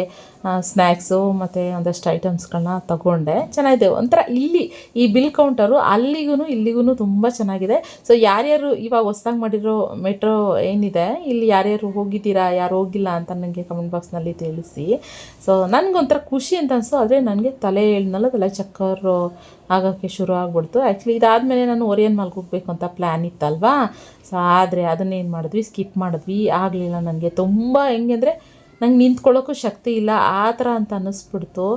ಸ್ನ್ಯಾಕ್ಸು ಮತ್ತು ಒಂದಷ್ಟು ಐಟಮ್ಸ್ಗಳನ್ನ ತಗೊಂಡೆ. ಚೆನ್ನಾಗಿದೆ. ಒಂಥರ ಇಲ್ಲಿ ಈ ಬಿಲ್ ಕೌಂಟರು ಅಲ್ಲಿಗೂ ಇಲ್ಲಿಗೂ ತುಂಬ ಚೆನ್ನಾಗಿದೆ. ಸೊ ಯಾರ್ಯಾರು ಇವಾಗ ಹೊಸ್ದಾಗಿ ಮಾಡಿರೋ ಮೆಟ್ರೋ ಏನಿದೆ, ಇಲ್ಲಿ ಯಾರ್ಯಾರು ಹೋಗಿದ್ದೀರಾ, ಯಾರು ಹೋಗಿಲ್ಲ ಅಂತ ನನಗೆ ಕಮೆಂಟ್ ಬಾಕ್ಸ್ನಲ್ಲಿ ತಿಳಿಸಿ. ಸೊ ನನಗೊಂಥರ ಖುಷಿ ಅಂತ ಅನಿಸು, ಆದರೆ ನನಗೆ ತಲೆ ಹೇಳಿದ್ನಲ್ಲ ತಲೆ ಚಕ್ಕರು ಆಗೋಕ್ಕೆ ಶುರು ಆಗ್ಬಿಡ್ತು. ಆ್ಯಕ್ಚುಲಿ ಇದಾದಮೇಲೆ ನಾನು ಒರಿಯನ್ ಮಾಲ್ಗೆ ಹೋಗಬೇಕು ಅಂತ ಪ್ಲ್ಯಾನ್ ಇತ್ತಲ್ವಾ? ಸೊ ಆದರೆ ಅದನ್ನೇನು ಮಾಡಿದ್ವಿ? ಸ್ಕಿಪ್ ಮಾಡಿದ್ವಿ. ಆಗಲಿಲ್ಲ ನನಗೆ. ತುಂಬ ಹೆಂಗೆ ಅಂದರೆ ನಂಗೆ ನಿಂತ್ಕೊಳ್ಳೋಕ್ಕೂ ಶಕ್ತಿ ಇಲ್ಲ. ಆ ಥರ ಅಂತ ಅನ್ನಿಸ್ಬಿಡ್ತು.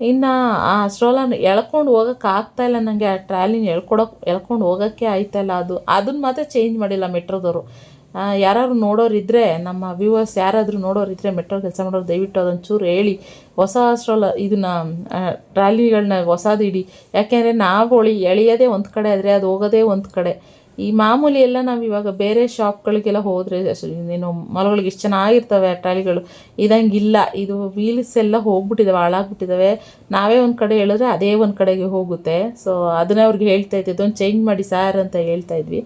ಇನ್ನು, ಆ ಸ್ಟ್ರೋಲನ್ನು ಎಳ್ಕೊಂಡು ಹೋಗೋಕೆ ಆಗ್ತಾಯಿಲ್ಲ ನನಗೆ ಆ ಟ್ರಾಲಿನ ಎಳ್ಕೊಡೋಕೆ, ಎಳ್ಕೊಂಡು ಹೋಗೋಕ್ಕೆ ಆಯ್ತಾಯಿಲ್ಲ ಅದು. ಅದನ್ನು ಮಾತ್ರ ಚೇಂಜ್ ಮಾಡಿಲ್ಲ ಮೆಟ್ರೋದವರು. ಯಾರಾದ್ರು ನೋಡೋರಿದ್ದರೆ ನಮ್ಮ ವ್ಯೂವರ್ಸ್ ಯಾರಾದರೂ ನೋಡೋರಿದ್ದರೆ ಮೆಟ್ರೋ ಕೆಲಸ ಮಾಡೋರು ದಯವಿಟ್ಟು ಅದೊಂಚೂರು ಹೇಳಿ. ಹೊಸ ಸ್ಟ್ರೋಲ ಇದನ್ನ ಟ್ರಾಲಿಗಳನ್ನ ಹೊಸದು ಇಡಿ ಯಾಕೆಂದರೆ ನಾವು ಹೊಳಿ ಎಳೆಯೋದೇ ಒಂದು ಕಡೆ ಆದರೆ ಅದು ಹೋಗೋದೇ ಒಂದು ಕಡೆ. ಈ ಮಾಮೂಲಿ ಎಲ್ಲ ನಾವು ಇವಾಗ ಬೇರೆ ಶಾಪ್ಗಳಿಗೆಲ್ಲ ಹೋದರೆ ಏನು ಮಲಗಳಿಗೆ ಇಷ್ಟು ಚೆನ್ನಾಗಿರ್ತವೆ ಟ್ರಾಲಿಗಳು, ಇದಂಗಿಲ್ಲ, ಇದು ವೀಲ್ಸ್ ಎಲ್ಲ ಹೋಗ್ಬಿಟ್ಟಿದ್ದಾವೆ ಹಾಳಾಗ್ಬಿಟ್ಟಿದ್ದಾವೆ ನಾವೇ ಒಂದು ಕಡೆ ಹೇಳಿದ್ರೆ ಅದೇ ಒಂದು ಕಡೆಗೆ ಹೋಗುತ್ತೆ. ಸೊ ಅದನ್ನೇ ಅವ್ರಿಗೆ ಹೇಳ್ತಾ ಇದ್ದೆ ಇದೊಂದು ಚೇಂಜ್ ಮಾಡಿ ಸಾರ್ ಅಂತ ಹೇಳ್ತಾ ಇದ್ವಿ.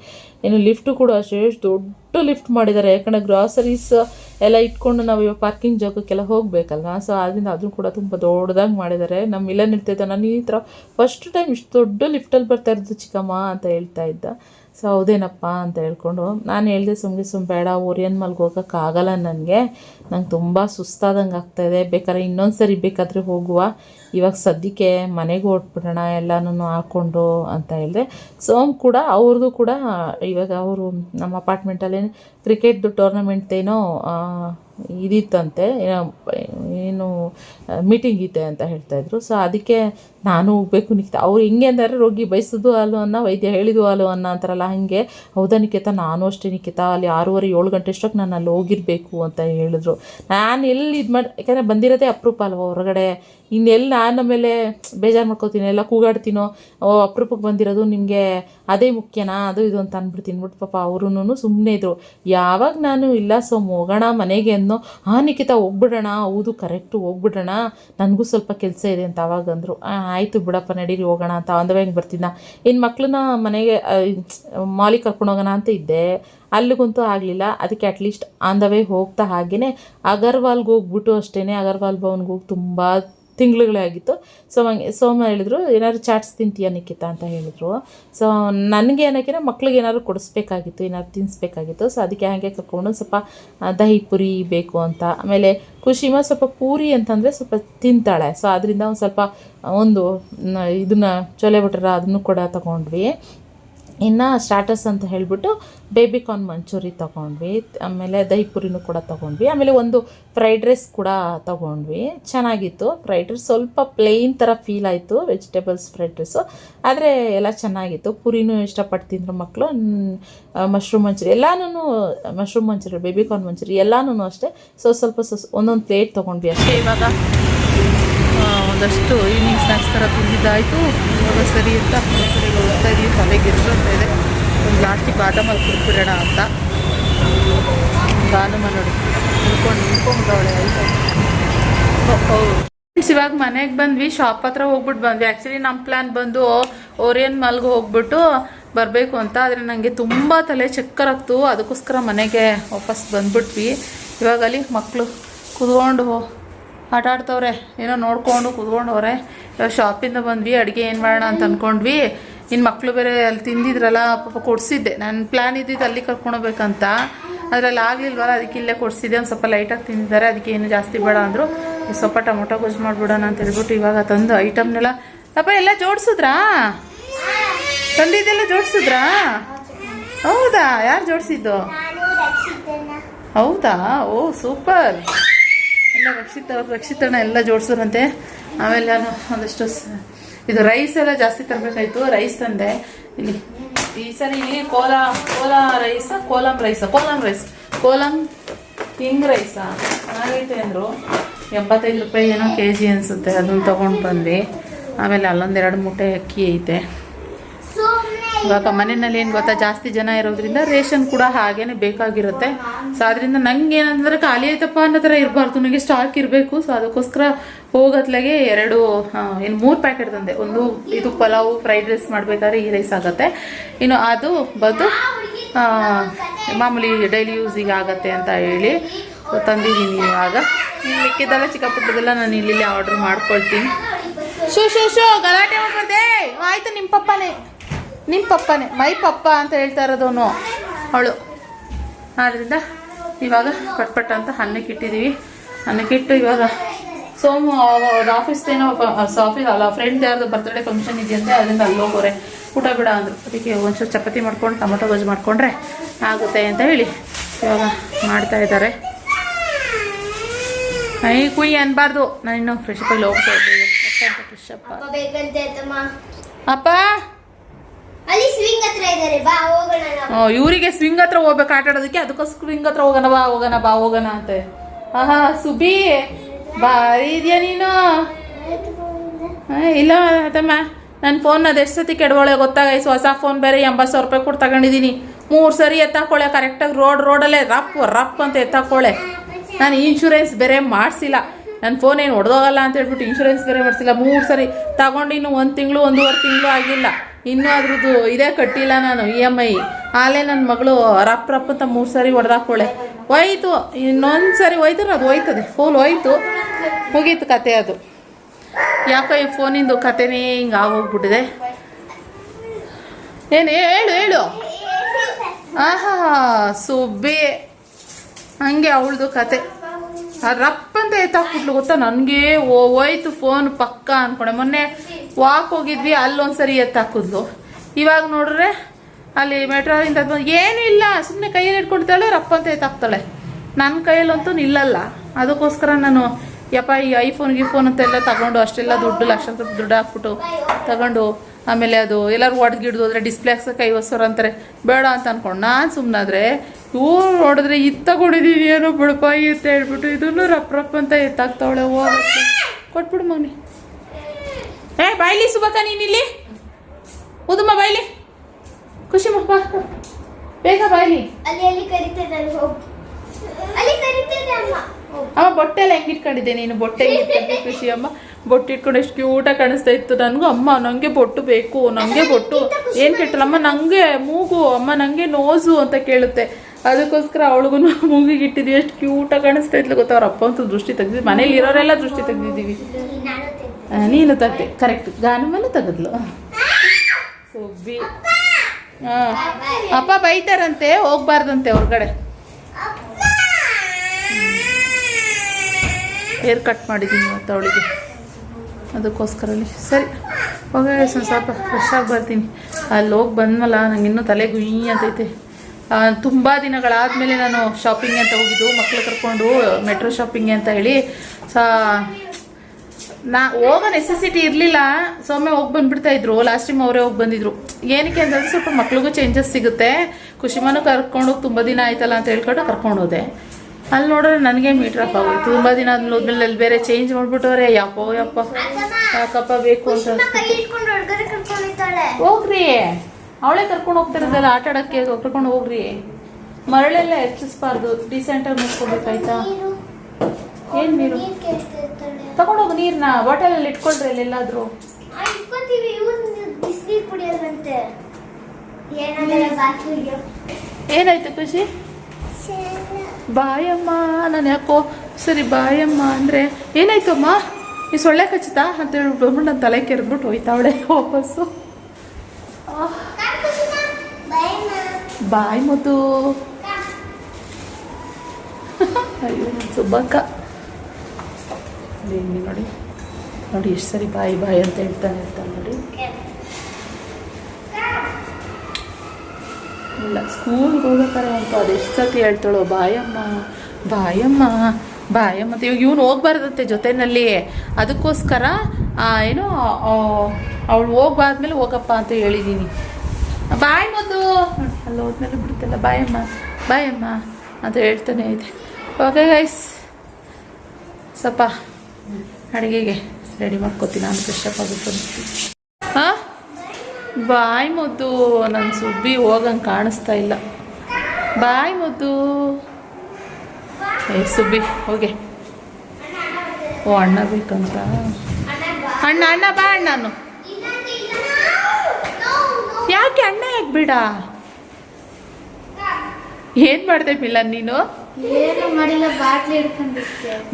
ಇನ್ನು ಲಿಫ್ಟು ಕೂಡ ಅಷ್ಟೇ ದೊಡ್ಡ ಲಿಫ್ಟ್ ಮಾಡಿದ್ದಾರೆ. ಯಾಕಂದರೆ ಗ್ರಾಸರೀಸ್ ಎಲ್ಲ ಇಟ್ಕೊಂಡು ನಾವು ಇವಾಗ ಪಾರ್ಕಿಂಗ್ ಜಾಗಕ್ಕೆಲ್ಲ ಹೋಗಬೇಕಲ್ವಾ? ಸೊ ಅದರಿಂದ ಅದನ್ನು ಕೂಡ ತುಂಬ ದೊಡ್ಡದಾಗಿ ಮಾಡಿದ್ದಾರೆ. ನಮ್ಮ ಇಲ್ಲ ನಿಲ್ತಿದ್ದ, ನಾನು ಈ ಥರ ಫಸ್ಟ್ ಟೈಮ್ ಇಷ್ಟು ದೊಡ್ಡ ಲಿಫ್ಟಲ್ಲಿ ಬರ್ತಾ ಇರೋದು ಚಿಕ್ಕಮ್ಮ ಅಂತ ಹೇಳ್ತಾ ಇದ್ದ. ಸೊ ಹೌದೇನಪ್ಪ ಅಂತ ಹೇಳ್ಕೊಂಡು, ನಾನು ಹೇಳಿದೆ ಸುಮ್ಮನೆ ಸುಮ್ಮ ಬೇಡ ಓರಿಯನ್ ಮಲ್ಗೆ ಹೋಗೋಕ್ಕಾಗಲ್ಲ ನನಗೆ. ನಂಗೆ ತುಂಬ ಸುಸ್ತಾದಂಗೆ ಆಗ್ತಾಯಿದೆ ಬೇಕಾದ್ರೆ ಇನ್ನೊಂದು ಸರಿ ಬೇಕಾದರೆ ಹೋಗುವ. ಇವಾಗ ಸದ್ಯಕ್ಕೆ ಮನೆಗೆ ಹೊಟ್ಬಿಡೋಣ ಎಲ್ಲನೂ ಹಾಕ್ಕೊಂಡು ಅಂತ ಹೇಳಿದೆ. ಸೋಮ್ ಕೂಡ ಅವ್ರದ್ದು ಕೂಡ, ಇವಾಗ ಅವರು ನಮ್ಮ ಅಪಾರ್ಟ್ಮೆಂಟಲ್ಲೇ ಕ್ರಿಕೆಟ್ದು ಟೂರ್ನಮೆಂಟ್ದೇನೋ ಇದಿತ್ತಂತೆ, ಏನು ಮೀಟಿಂಗ್ ಇದೆ ಅಂತ ಹೇಳ್ತಾಯಿದ್ರು ಸೊ ಅದಕ್ಕೆ ನಾನು ಹೋಗ್ಬೇಕು ನಿಖಿತ. ಅವ್ರು ಹಿಂಗೆ ಅಂದರೆ, ರೋಗಿ ಬಯಸೋದು ಅಲ್ಲೋ ಅನ್ನ, ವೈದ್ಯ ಹೇಳಿದ್ದು ಅಲ್ಲೋ ಅನ್ನ ಅಂತಾರಲ್ಲ, ಹಾಗೆ. ಹೌದಾ ನಿಖಿತ? ನಾನು ಅಷ್ಟೇ ನಿಖಿತ. ಅಲ್ಲಿ ಆರೂವರೆ, ಏಳು ಗಂಟೆ ಅಷ್ಟಕ್ಕೆ ನಾನು ಅಲ್ಲಿ ಹೋಗಿರಬೇಕು ಅಂತ ಹೇಳಿದ್ರು. ನಾನು ಎಲ್ಲಿ ಇದು ಮಾಡಿ, ಯಾಕಂದರೆ ಬಂದಿರೋದೇ ಅಪರೂಪ ಅಲ್ವ ಹೊರಗಡೆ. ಇನ್ನೆಲ್ಲಿ ನಾನು ಆಮೇಲೆ ಬೇಜಾರು ಮಾಡ್ಕೋತೀನಿ, ಎಲ್ಲ ಕೂಗಾಡ್ತೀನೋ, ಓ ಅಪರೂಪಕ್ಕೆ ಬಂದಿರೋದು ನಿಮಗೆ ಅದೇ ಮುಖ್ಯನಾ? ಅದು ಇದು ಅಂತ ಅಂದ್ಬಿಡ್ತೀನಿ. ಬಿಟ್ಟು ಪಾಪ ಅವ್ರೂ ಸುಮ್ಮನೆ ಇದ್ರು. ಯಾವಾಗ ನಾನು ಇಲ್ಲ, ಸೊ ಹೋಗೋಣ ಮನೆಗೆ ಅಂದ್ನು ಹಾಂ ನಿಖಿತ, ಹೋಗ್ಬಿಡೋಣ, ಹೌದು, ಕರೆಕ್ಟು, ಹೋಗ್ಬಿಡೋಣ, ನನಗೂ ಸ್ವಲ್ಪ ಕೆಲಸ ಇದೆ ಅಂತ ಅವಾಗ ಆಯಿತು ಬಿಡಪ್ಪ, ನಡೀರಿ, ಹೋಗೋಣ ಅಂತ ಅಂದವೇ ಹಿಂಗೆ ಬರ್ತಿದ್ದ ಇನ್ನು ಮಕ್ಕಳನ್ನ ಮನೆಗೆ ಮಾಲಿ ಕರ್ಕೊಂಡು ಹೋಗೋಣ ಅಂತ ಇದ್ದೆ. ಅಲ್ಲಿಗಂತೂ ಆಗಲಿಲ್ಲ. ಅದಕ್ಕೆ ಅಟ್ಲೀಸ್ಟ್ ಆನ್ ದ ವೇ ಹೋಗ್ತಾ ಹಾಗೆಯೇ ಅಗರ್ವಾಲ್ಗೆ ಹೋಗ್ಬಿಟ್ಟು ಅಷ್ಟೇ ಅಗರ್ವಾಲ್ ಭವನ್ಗೆ ಹೋಗಿ ತುಂಬ ತಿಂಗಳುಗಳೇ ಆಗಿತ್ತು. ಸೊ ಹಂಗೆ ಸೋಮ ಹೇಳಿದ್ರು, ಏನಾದ್ರು ಚಾಟ್ಸ್ ತಿಂತೀಯ ನಿಖಿತ? ಅಂತ ಹೇಳಿದ್ರು. ಸೊ ನನಗೆ ಏನಕ್ಕಿನ ಮಕ್ಳಿಗೆ ಏನಾದ್ರು ಕೊಡಿಸ್ಬೇಕಾಗಿತ್ತು, ಏನಾದ್ರು ತಿನ್ನಿಸ್ಬೇಕಾಗಿತ್ತು ಸೊ ಅದಕ್ಕೆ ಹಾಗೆ ಕರ್ಕೊಂಡು ಸ್ವಲ್ಪ ದಹಿ ಪುರಿ ಬೇಕು ಅಂತ. ಆಮೇಲೆ ಖುಷಿಮ ಸ್ವಲ್ಪ ಪೂರಿ ಅಂತಂದರೆ ಸ್ವಲ್ಪ ತಿಂತಾಳೆ. ಸೊ ಅದರಿಂದ ಒಂದು ಸ್ವಲ್ಪ ಒಂದು ಇದನ್ನ ಚೊಲೆ ಬಟರ ಅದನ್ನು ಕೂಡ ತಗೊಂಡ್ವಿ. ಇನ್ನು ಸ್ಟಾಟಸ್ ಅಂತ ಹೇಳಿಬಿಟ್ಟು ಬೇಬಿ ಕಾರ್ನ್ ಮಂಚೂರಿ ತೊಗೊಂಡ್ವಿ. ಆಮೇಲೆ ದಹಿ ಪುರಿನೂ ಕೂಡ ತೊಗೊಂಡ್ವಿ. ಆಮೇಲೆ ಒಂದು ಫ್ರೈಡ್ ರೈಸ್ ಕೂಡ ತೊಗೊಂಡ್ವಿ. ಚೆನ್ನಾಗಿತ್ತು ಫ್ರೈಡ್ ರೈಸ್ ಸ್ವಲ್ಪ ಪ್ಲೇನ್ ಥರ ಫೀಲ್ ಆಯಿತು ವೆಜಿಟೇಬಲ್ಸ್ ಫ್ರೈಡ್ ರೈಸು ಆದರೆ ಎಲ್ಲ ಚೆನ್ನಾಗಿತ್ತು. ಪುರಿನೂ ಇಷ್ಟಪಟ್ಟು ತಿಂದರು ಮಕ್ಕಳು ಮಶ್ರೂಮ್ ಮಂಚೂರಿ ಎಲ್ಲಾನು mushroom manchurian baby corn manchurian ಎಲ್ಲಾನು ಅಷ್ಟೇ. ಸೊ ಸ್ವಲ್ಪ ಸೊ, ಒಂದೊಂದು ಪ್ಲೇಟ್ ತೊಗೊಂಡ್ವಿ ಅಷ್ಟೇ. ಇವಾಗ ಒಂದಷ್ಟು ಈವ್ನಿಂಗ್ ಸ್ನಾಕ್ಸ್ ಥರ ತಿಂದಿದ್ದಾಯಿತು. ಇವಾಗ ಸರಿ ಅಂತ ಮನೆ ಕಡೆಗೆ ಹೋಗ್ತಾ ಇದೀವಿ ತಲೆಗೆ ಅಂತ ಇದೆ ಲಾಸ್ಟಿಗೆ ಬಾದಾಮಲ್ಲಿ ಕುಡ್ಬಿಡೋಣ ಅಂತ. ಗಾನಮ್ಮ ನೋಡಿ. ನಿಂತ್ಕೊಂಡು ನಿಂತ್ಕೊಂಡ್ಬಿಟ್ಟವಳೆ ಫ್ರೆಂಡ್ಸ್ ಇವಾಗ ಮನೆಗೆ ಬಂದ್ವಿ ಶಾಪ್ ಹತ್ರ ಹೋಗ್ಬಿಟ್ಟು ಬಂದ್ವಿ. ಆ್ಯಕ್ಚುಲಿ ನಮ್ಮ ಪ್ಲ್ಯಾನ್ ಬಂದು ಓರಿಯನ್ ಮಲ್ಗೆ ಹೋಗ್ಬಿಟ್ಟು ಬರಬೇಕು ಅಂತ. ಆದರೆ ನನಗೆ ತುಂಬ ತಲೆ ಚಕ್ಕರ್ ಆಗ್ತು. ಅದಕ್ಕೋಸ್ಕರ ಮನೆಗೆ ವಾಪಸ್ ಬಂದ್ಬಿಟ್ವಿ. ಇವಾಗ ಅಲ್ಲಿ ಮಕ್ಕಳು ಕುತ್ಕೊಂಡು ಆಟ ಆಡ್ತವ್ರೆ. ಏನೋ ನೋಡ್ಕೊಂಡು ಕುತ್ಕೊಂಡವ್ರೆ. ಇವಾಗ ಶಾಪಿಂದ ಬಂದ್ವಿ. ಅಡುಗೆ ಏನು ಮಾಡೋಣ ಅಂತ ಅಂದ್ಕೊಂಡ್ವಿ ಇನ್ನು ಮಕ್ಕಳು ಬೇರೆ ಅಲ್ಲಿ ತಿಂದಿದ್ರಲ್ಲ, ಪಾಪ ಕೊಡಿಸಿದ್ದೆ. ನನ್ನ ಪ್ಲ್ಯಾನ್ ಇದ್ದಿದ್ದು ಅಲ್ಲಿ ಕರ್ಕೊಂಡೋಗ್ಬೇಕಂತ. ಅದರಲ್ಲಿ ಆಗಲಿಲ್ವಲ್ಲ, ಅದಕ್ಕೆ ಇಲ್ಲೇ ಕೊಡಿಸಿದ್ದೆ. ಒಂದು ಸ್ವಲ್ಪ ಲೈಟಾಗಿ ತಿಂದಿದ್ದಾರೆ, ಅದಕ್ಕೆ ಏನು ಜಾಸ್ತಿ ಬೇಡ ಅಂದರು. ಸ್ವಲ್ಪ ಟೊಮೊಟೊ ಗೊಜ್ಜು ಮಾಡಿಬಿಡೋಣ ಅಂತ ಹೇಳ್ಬಿಟ್ಟು ಇವಾಗ ತಂದು ಐಟಮ್ನೆಲ್ಲ ಅಪ್ಪ, ಎಲ್ಲ ಜೋಡಿಸಿದ್ರಾ? ತಂದಿದ್ದೆಲ್ಲ ಜೋಡಿಸಿದ್ರಾ? ಹೌದಾ? ಯಾರು ಜೋಡಿಸಿದ್ದು? ಹೌದಾ? ಓ, ಸೂಪರ್. ಎಲ್ಲ ರಕ್ಷಿತ ರಕ್ಷಿತಣ್ಣ ಎಲ್ಲ ಜೋಡಿಸೋರಂತೆ ಆಮೇಲೆ ನಾನು ಒಂದಷ್ಟು ಇದು ರೈಸ್ ಎಲ್ಲ ಜಾಸ್ತಿ ತರಬೇಕಾಯ್ತು. ರೈಸ್ ತಂದೆ. ಇಲ್ಲಿ ಈ ಸರಿ ಕೋಲಾ Cola rice Kolam rice Kolam rice Kolam king ರೈಸಾ ಚೆನ್ನಾಗೈತೆ ಅಂದರು ಎಪ್ಪತ್ತೈದು ರೂಪಾಯಿ ಏನೋ ಕೆ ಜಿ ಅನಿಸುತ್ತೆ. ಅದನ್ನು ತೊಗೊಂಡು ಬಂದ್ವಿ. ಆಮೇಲೆ ಅಲ್ಲೊಂದು ಎರಡು ಮೂಟೆ ಅಕ್ಕಿ ಐತೆ. ಇವಾಗ ಮನೆಯಲ್ಲಿ ಏನು ಗೊತ್ತಾ, ಜಾಸ್ತಿ ಜನ ಇರೋದ್ರಿಂದ ರೇಷನ್ ಕೂಡ ಹಾಗೇನೆ ಬೇಕಾಗಿರುತ್ತೆ. ಸೊ ಅದರಿಂದ ನಂಗೆ ಏನಂದ್ರೆ ಖಾಲಿ ಆಯ್ತಪ್ಪ ಅನ್ನೋ ಥರ ಇರಬಾರ್ದು. ನನಗೆ ಸ್ಟಾಕ್ ಇರಬೇಕು. ಸೊ ಅದಕ್ಕೋಸ್ಕರ ಹೋಗತ್ಲಾಗೆ ಎರಡು ಏನು ಮೂರು ಪ್ಯಾಕೆಟ್ ತಂದೆ. ಒಂದು ಇದು ಪಲಾವು ಫ್ರೈಡ್ ರೈಸ್ ಮಾಡಬೇಕಾದ್ರೆ ಈ ರೈಸ್ ಆಗುತ್ತೆ. ಇನ್ನು ಅದು ಬಂದು ಮಾಮೂಲಿ ಡೈಲಿ ಯೂಸಿಗೆ ಆಗತ್ತೆ ಅಂತ ಹೇಳಿ ತಂದಿದ್ದೀನಿ ಇವಾಗ. ಮಿಕ್ಕಿದ್ದೆಲ್ಲ ಚಿಕ್ಕ ಪುಟ್ಟದೆಲ್ಲ ನಾನು ಇಲ್ಲಿ ಆರ್ಡ್ರ್ ಮಾಡ್ಕೊಳ್ತೀನಿ. ಶೋ ಶೋ ಶೋ, ಗಲಾಟೆ ಮಾಡ್ಬಾರ್ದೆ. ಆಯ್ತು ನಿಮ್ಮ ಪಪ್ಪನೇ. ನಿಮ್ಮ ಪಪ್ಪನೇ, ಮೈ ಪಪ್ಪ ಅಂತ ಹೇಳ್ತಾ ಇರೋದವನು ಅವಳು. ಆದ್ದರಿಂದ ಇವಾಗ ಪಟ್ ಪಟ್ ಅಂತ ಅನ್ನಕ್ಕೆ ಇಟ್ಟಿದ್ದೀವಿ. ಅನ್ನಕ್ಕಿಟ್ಟು ಇವಾಗ ಸೋಮು ಅವ್ರ ಆಫೀಸ್ದೇನೋ ಆಫೀಸ್ ಅಲ್ಲ ಫ್ರೆಂಡ್ ಯಾರ್ದು ಬರ್ತಡೇ ಫಂಕ್ಷನ್ ಇದೆಯಂತೆ, ಅದರಿಂದ ಅಲ್ಲಿ ಹೋಗೋರೆ. ಊಟ ಬಿಡ ಅಂದರು. ಅದಕ್ಕೆ ಒಂಚೂರು ಚಪಾತಿ ಮಾಡ್ಕೊಂಡು, ಟೊಮೊಟೊ ಗೊಜ್ಜು ಮಾಡಿಕೊಂಡ್ರೆ ಆಗುತ್ತೆ ಅಂತ ಹೇಳಿ ಇವಾಗ ಮಾಡ್ತಾ ಇದ್ದಾರೆ. ಐ ಕುಯ್ ಅನ್ಬಾರ್ದು. ನಾನು ಇನ್ನೂ ಫ್ರೆಶ್ ಹೋಗ್ತಾ ಇದ್ದೀನಿ. ಅಪ್ಪ. ಇವರಿಗೆ ಸ್ವಿಂಗ್ ಹತ್ರ ಹೋಗ್ಬೇಕು ಆಟ ಆಡೋದಕ್ಕೆ ಅದಕ್ಕೋಸ್ಕರ ಸ್ವಿಂಗ್ ಹತ್ರ ಹೋಗೋಣ, ಬಾ ಹೋಗೋಣ ಬಾ ಹೋಗೋಣ ಅಂತೆ. ಆಹಾ ಸುಬಿ ಬಾರಿ ಇದೆಯಾ ನೀನು? ಇಲ್ಲ ತಮ್ಮ ನನ್ನ ಫೋನ್ ಅದು ಎಷ್ಟು ಸತಿ ಕೆಡವಳೆ ಗೊತ್ತಾಗೈಸ್ ಹೊಸ ಫೋನ್ ಬೇರೆ ಎಂಬತ್ತು ಸಾವಿರ ರೂಪಾಯಿ ಕೊಟ್ಟು ತಗೊಂಡಿದ್ದೀನಿ. ಮೂರು ಸರಿ ಎತ್ತಾಕೊಳ್ಳೆ ಕರೆಕ್ಟಾಗಿ ರೋಡ್ ರೋಡಲ್ಲೇ ರಪ್ ರಪ್ ಅಂತ ಎತ್ತಾಕೊಳ್ಳೆ. ನಾನು ಇನ್ಶೂರೆನ್ಸ್ ಬೇರೆ ಮಾಡಿಸಿಲ್ಲ. ನನ್ನ ಫೋನ್ ಏನು ಹೊಡೆದೋಗಲ್ಲ ಅಂತ ಹೇಳ್ಬಿಟ್ಟು ಇನ್ಶೂರೆನ್ಸ್ ಬೇರೆ ಮಾಡಿಸಿಲ್ಲ. ಮೂರು ಸರಿ ತಗೊಂಡು ಇನ್ನು ಒಂದು ತಿಂಗಳು, ಒಂದೂವರೆ ತಿಂಗಳು ಆಗಿಲ್ಲ. ಇನ್ನೂ ಅದ್ರದ್ದು ಇದೇ ಕಟ್ಟಿಲ್ಲ ನಾನು ಇ ಎಂ ಐ ಆಲೇ ನನ್ನ ಮಗಳು ರಪ್ ರಪ್ ಅಂತ ಮೂರು ಸಾರಿ ಹೊಡೆದಾಕೊಳ್ಳೆ ಹೋಯ್ತು, ಇನ್ನೊಂದು ಸಾರಿ ಹೋಯ್ತಾರೆ ಅದು ಹೋಯ್ತದೆ. ಫೋನ್ ಹೋಯ್ತು, ಮುಗೀತು ಕತೆ ಅದು. ಯಾಕೋ ಈ ಫೋನಿಂದು ಕತೆನೇ ಹಿಂಗೆ ಆಗೋಗ್ಬಿಟ್ಟಿದೆ. ಏನು ಹೇಳು ಹೇಳು. ಆಹಾ, ಸುಬ್ಬಿ. ಹಂಗೆ ಅವಳದು ಕತೆ. ಆ ರಪ್ ಅಂತ ಎತ್ತಾಕ್ಬಿಟ್ಲು ಗೊತ್ತಾ? ನನಗೆ ಹೋಯ್ತು ಫೋನ್ ಪಕ್ಕ ಅನ್ಕೊಂಡೆ. ಮೊನ್ನೆ ವಾಕ್ ಹೋಗಿದ್ವಿ, ಅಲ್ಲೊಂದ್ಸರಿ ಎತ್ತಾಕಿದ್ಲು ಇವಾಗ ನೋಡ್ರೆ ಅಲ್ಲಿ ಮೆಟ್ರೋದಿಂದ ಬಂದು ಏನೂ ಇಲ್ಲ ಸುಮ್ಮನೆ ಕೈಯಲ್ಲಿ ಇಟ್ಕೊಳ್ತಾಳೆ, ರಪ್ಪ ಅಂತ ಎತ್ತಾಕ್ತಾಳೆ. ನನ್ನ ಕೈಯಲ್ಲಂತೂ ನಿಲ್ಲಲ್ಲ. ಅದಕ್ಕೋಸ್ಕರ ನಾನು, ಯಪ್ಪ, ಈ ಐಫೋನ್ ಗಿಫೋನ್ ಅಂತೆಲ್ಲ ತಗೊಂಡು ಅಷ್ಟೆಲ್ಲ ದುಡ್ಡು ಲಕ್ಷಾಂತರ ರೂಪಾಯಿ ದುಡ್ಡು ಹಾಕ್ಬಿಟ್ಟು ತಗೊಂಡು ಆಮೇಲೆ ಅದು ಎಲ್ಲರೂ ಒಡೆದು ಹೋದ್ರೆ ಡಿಸ್ಪ್ಲೇ ಹಾಕ್ಸಕ್ಕೆ ಐವತ್ತು ಸಾವಿರ ಅಂತಾರೆ. ಬೇಡ ಅಂತ ಅಂದ್ಕೊಂಡು ನಾನು ಸುಮ್ಮನಾದ್ರೆ ಇವ್ರು ನೋಡಿದ್ರೆ ಇದು ತಗೊಂಡಿದ್ದೀನಿ ಏನೋ ಬಿಡಪಾಯಿ ಅಂತ ಹೇಳ್ಬಿಟ್ಟು ಇದನ್ನು ರಪ್ ರಪ್ ಅಂತ ಎತ್ತಾಗ್ತಾವಳೆ ಹೋಗುತ್ತೆ ಕೊಟ್ಬಿಡು ಮಗನಿ ಏ ಬಾಯ್ಲಿ ಸುಬಕ ನೀನಿಲ್ಲಿ ಉದುಮ ಬಾಯ್ಲಿ ಖುಷಿ ಮಪ್ಪ ಬೇಗ ಬಾಯ್ಲಿ ಹೋಗು. ಅಮ್ಮ ಬೊಟ್ಟೆಲ್ಲ ಅಮ್ಮ. ಬೊಟ್ಟೆ ಎಲ್ಲ ಹೆಂಗೆ ಇಟ್ಕೊಂಡಿದ್ದೆ ನೀನು? ಬೊಟ್ಟೆ ಖುಷಿ ಅಮ್ಮ? ಬೊಟ್ಟು ಇಟ್ಕೊಂಡು ಎಷ್ಟು ಕ್ಯೂಟಾಗಿ ಕಾಣಿಸ್ತಾ ಇತ್ತು. ನನಗೂ ಅಮ್ಮ ನನಗೆ ಬೊಟ್ಟು ಬೇಕು ನನಗೆ ಬೊಟ್ಟು. ಏನು ಕೆಟ್ಟಲ್ಲ ಅಮ್ಮ ನನಗೆ ಮೂಗು ಅಮ್ಮ ನನಗೆ ನೋಸು ಅಂತ ಕೇಳುತ್ತೆ. ಅದಕ್ಕೋಸ್ಕರ ಅವಳಿಗೂ ಮೂಗಿಗೆ ಇಟ್ಟಿದ್ವಿ. ಎಷ್ಟು ಕ್ಯೂಟಾಗಿ ಕಾಣಿಸ್ತಾ ಇದ್ಲು ಗೊತ್ತಾ? ಅವ್ರ ಅಪ್ಪ ಅಂತೂ ದೃಷ್ಟಿ ತೆಗ್ದಿದ್ವಿ. ಮನೇಲಿ ಇರೋರೆಲ್ಲ ದೃಷ್ಟಿ ತೆಗ್ದಿದ್ದೀವಿ. ನಾನು ತೆಗ್ದೆ. ಕರೆಕ್ಟ್ ಗಾನ ಮೇಲೆ ತೆಗೆದ್ಲು ಸುಬ್ಬಿ. ಹಾಂ ಅಪ್ಪ ಬೈತಾರಂತೆ ಹೋಗ್ಬಾರ್ದಂತೆ ಹೊರ್ಗಡೆ. ಹೇರ್ ಕಟ್ ಮಾಡಿದ್ದೀನಿ ಇವತ್ತು ಅವಳಿಗೆ. ಅದಕ್ಕೋಸ್ಕರ ಸರಿ, ಹೋಗಿ ಸ್ವಲ್ಪ ಸ್ವಲ್ಪ ಫ್ರೆಶ್ ಆಗಿ ಬರ್ತೀನಿ. ಅಲ್ಲಿ ಹೋಗಿ ಬಂದ್ಮಲ್ಲ ನಂಗೆ ಇನ್ನೂ ತಲೆ ಗುಯಿ ಅಂತೈತೆ. ತುಂಬ ದಿನಗಳಾದಮೇಲೆ ನಾನು ಶಾಪಿಂಗ್ ಅಂತ ಹೋಗಿದ್ದು ಮಕ್ಕಳು ಕರ್ಕೊಂಡು ಮೆಟ್ರೋ ಶಾಪಿಂಗ್ ಅಂತ ಹೇಳಿ. ಸಾ, ನಾ, ಹೋಗೋ ನೆಸೆಸಿಟಿ ಇರಲಿಲ್ಲ. ಸೊಮ್ಮೆ ಹೋಗಿ ಬಂದುಬಿಡ್ತಾ ಇದ್ರು. ಲಾಸ್ಟ್ ಟೈಮ್ ಅವರೇ ಹೋಗಿ ಬಂದಿದ್ರು. ಏನಕ್ಕೆ ಅಂತಂದರೆ ಸ್ವಲ್ಪ ಮಕ್ಳಿಗೂ ಚೇಂಜಸ್ ಸಿಗುತ್ತೆ. ಖುಷಿಮನು ಕರ್ಕೊಂಡು ತುಂಬ ದಿನ ಆಯ್ತಲ್ಲ ಅಂತ ಹೇಳ್ಕೊಂಡು ಕರ್ಕೊಂಡು ಹೋದೆ. ಅಲ್ಲಿ ನೋಡಿದ್ರೆ ನನಗೆ ಮೀಟ್ರ್ ಅಪ್ ಆಗೋಯ್ತು. ತುಂಬ ದಿನ ಆದ್ಮೇಲೆ ಹೋದ್ಮೇಲೆ ಅಲ್ಲಿ ಬೇರೆ ಚೇಂಜ್ ಮಾಡ್ಬಿಟ್ಟವ್ರೆ ಯಪ್ಪೋ ಯಪ್ಪ. ಯಾಕಪ್ಪ ಬೇಕು ಅಂತ ಹೋಗ್ರಿ. ಅವಳೇ ಕರ್ಕೊಂಡು ಹೋಗ್ತಿರೋದಲ್ಲ ಆಟ ಆಡೋಕ್ಕೆ ಕರ್ಕೊಂಡು ಹೋಗ್ರಿ. ಮರಳೆಲ್ಲ ಹೆಚ್ಚಿಸ್ಬಾರ್ದು. ಡೀಸೆಂಟಾಗಿ ನೋಡ್ಕೊಬೇಕಾಯ್ತಾ? ನೀರು. ಏನು ನೀರು ತಗೊಂಡೋಗ ನೀರನ್ನ ಬಾಟಲಲ್ಲಿ ಇಟ್ಕೊಳ್ರಿ ಅಲ್ಲಿ ಆ, ಇಟ್ಕೊತೀವಿ. ಇವ್ರು ಬಿಸಿನೀರು ಕುಡಿಯೋದಂತೆ ಏನಾಗಲ್ಲ ಬಾತ್ರೂಮ್ಗೆ ಏನಾಯ್ತು ಖುಷಿ? ಬಾಯಮ್ಮ, ನಾನು ಯಾಕೋ, ಸರಿ ಬಾಯಮ್ಮ ಅಂದರೆ ಏನಾಯ್ತು ಅಮ್ಮ ಈ ಸೊಳ್ಳೆ ಕಚ್ಚುತ್ತಾ? ಅಂತ ಹೇಳ್ಬಿಟ್ಟು ನನ್ನ ತಲೆ ಕೆರೆದ್ಬಿಟ್ಟು ಹೋಯ್ತಾವಳೆ ವಾಪಸ್ಸು. ಬಾಯ್ ಮತ್ತು ಅಯ್ಯೋ ನನ್ನ ಸುಬ್ಬಕ್ಕ ನೋಡಿ. ನೋಡಿ, ಎಷ್ಟು ಸರಿ ಬಾಯಿ ಬಾಯಿ ಅಂತ ಹೇಳ್ತಾನೆ ಇರ್ತಾನೆ ನೋಡಿ. ಇಲ್ಲ ಸ್ಕೂಲ್ಗೆ ಹೋಗ್ಬೇಕಾರೆ ಅಂತ ಅದೆಷ್ಟು ಸತಿ ಹೇಳ್ತಾಳೋ, ಬಾಯಮ್ಮ ಬಾಯಮ್ಮ ಬಾಯಮ್ಮ ಅಂತ. ಇವಾಗ ಇವ್ನು ಹೋಗ್ಬಾರ್ದಂತೆ ಜೊತೆನಲ್ಲಿ. ಅದಕ್ಕೋಸ್ಕರ ಏನು ಅವಳು ಹೋಗ್ಬಾದ್ಮೇಲೆ ಹೋಗಪ್ಪ ಅಂತ ಹೇಳಿದ್ದೀನಿ ಬಾಯ್ ಮದ್ದು ಅಲ್ಲಿ ಹೋದ್ಮೇಲೆ ಬಿಡುತ್ತಲ್ಲ, ಬಾಯಮ್ಮ ಬಾಯಮ್ಮ ಅಂತ ಹೇಳ್ತಾನೆ ಇದೆ. ಓಕೆ ಗೈಸ್ ಸ್ವಲ್ಪ ಅಡುಗೆಗೆ ರೆಡಿ ಮಾಡ್ಕೋತೀನಿ. ನಾನು ಫ್ರೆಶ್ ಆಗುತ್ತೆ ಹಾಂ? ಬಾಯ್ ಮುದ್ದು ನನ್ನ ಸುಬ್ಬಿ ಹೋಗಂಗೆ ಕಾಣಿಸ್ತಾ ಇಲ್ಲ. ಬಾಯ್ ಮುದ್ದು. ಏ, ಸುಬ್ಬಿ, ಹೋಗೆ. ಓ, ಅಣ್ಣ ಬೇಕಂತ. ಅಣ್ಣ ಅಣ್ಣ, ಬಾ ಅಣ್ಣನು. ಯಾಕೆ ಅಣ್ಣ ಯಾಕೆ ಬಿಡ ಏನು ಮಾಡಿದೆ ಮಿಲನ್ ನೀನು?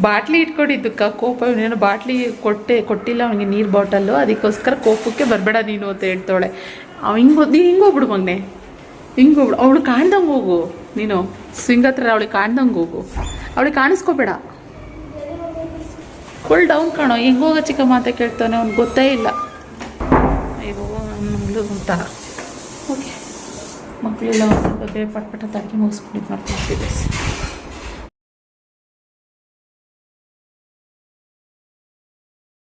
ಬಾಟ್ಲಿ ಇಟ್ಕೊಂಡಿದ್ದಕ್ಕ ಕೋಪ, ಇವನೇನು ಬಾಟ್ಲಿ ಕೊಟ್ಟೆ, ಕೊಟ್ಟಿಲ್ಲ, ಅವನಿಗೆ ನೀರು ಬಾಟಲ್ಲು, ಅದಕ್ಕೋಸ್ಕರ ಕೋಪಕ್ಕೆ ಬರಬೇಡ ನೀನು ಅಂತ ಹೇಳ್ತಾಳೆ ಅವ ಹಿಂಗೆ ನೀನು ಹಿಂಗ್ ಹೋಗ್ಬಿಡು ಮಗನೆ. ಹಿಂಗ್ ಹೋಗ್ಬಿಡು. ಅವಳು ಕಾಣ್ದಂಗೆ ಹೋಗು. ನೀನು ಸ್ವಿಂಗ್ ಹತ್ರ ಅವಳಿಗೆ ಕಾಣ್ದಂಗೆ ಹೋಗು. ಅವಳಿಗೆ ಕಾಣಿಸ್ಕೋಬೇಡ. ಫುಲ್ ಡೌನ್ ಕಾಣೋ. ಹೆಂಗೆ ಹೋಗೋ ಚಿಕ್ಕಮ್ಮ ಅಂತ ಕೇಳ್ತಾನೆ, ಅವ್ನಿಗೆ ಗೊತ್ತೇ ಇಲ್ಲ. ಅಯ್ಯೋ ಅಂತ. ಓಕೆ ಮಕ್ಕಳೆಲ್ಲ ಒಂದು ಸ್ವಲ್ಪ ಪಟ್ಪಟ ಪಟ್ ಪಟ್ ಅಂತ ಅಡುಗೆ ಮುಗಿಸ್ಬಿಟ್ಟು ಮಾಡ್ಕೊಳ್ತಿದ್ದೆ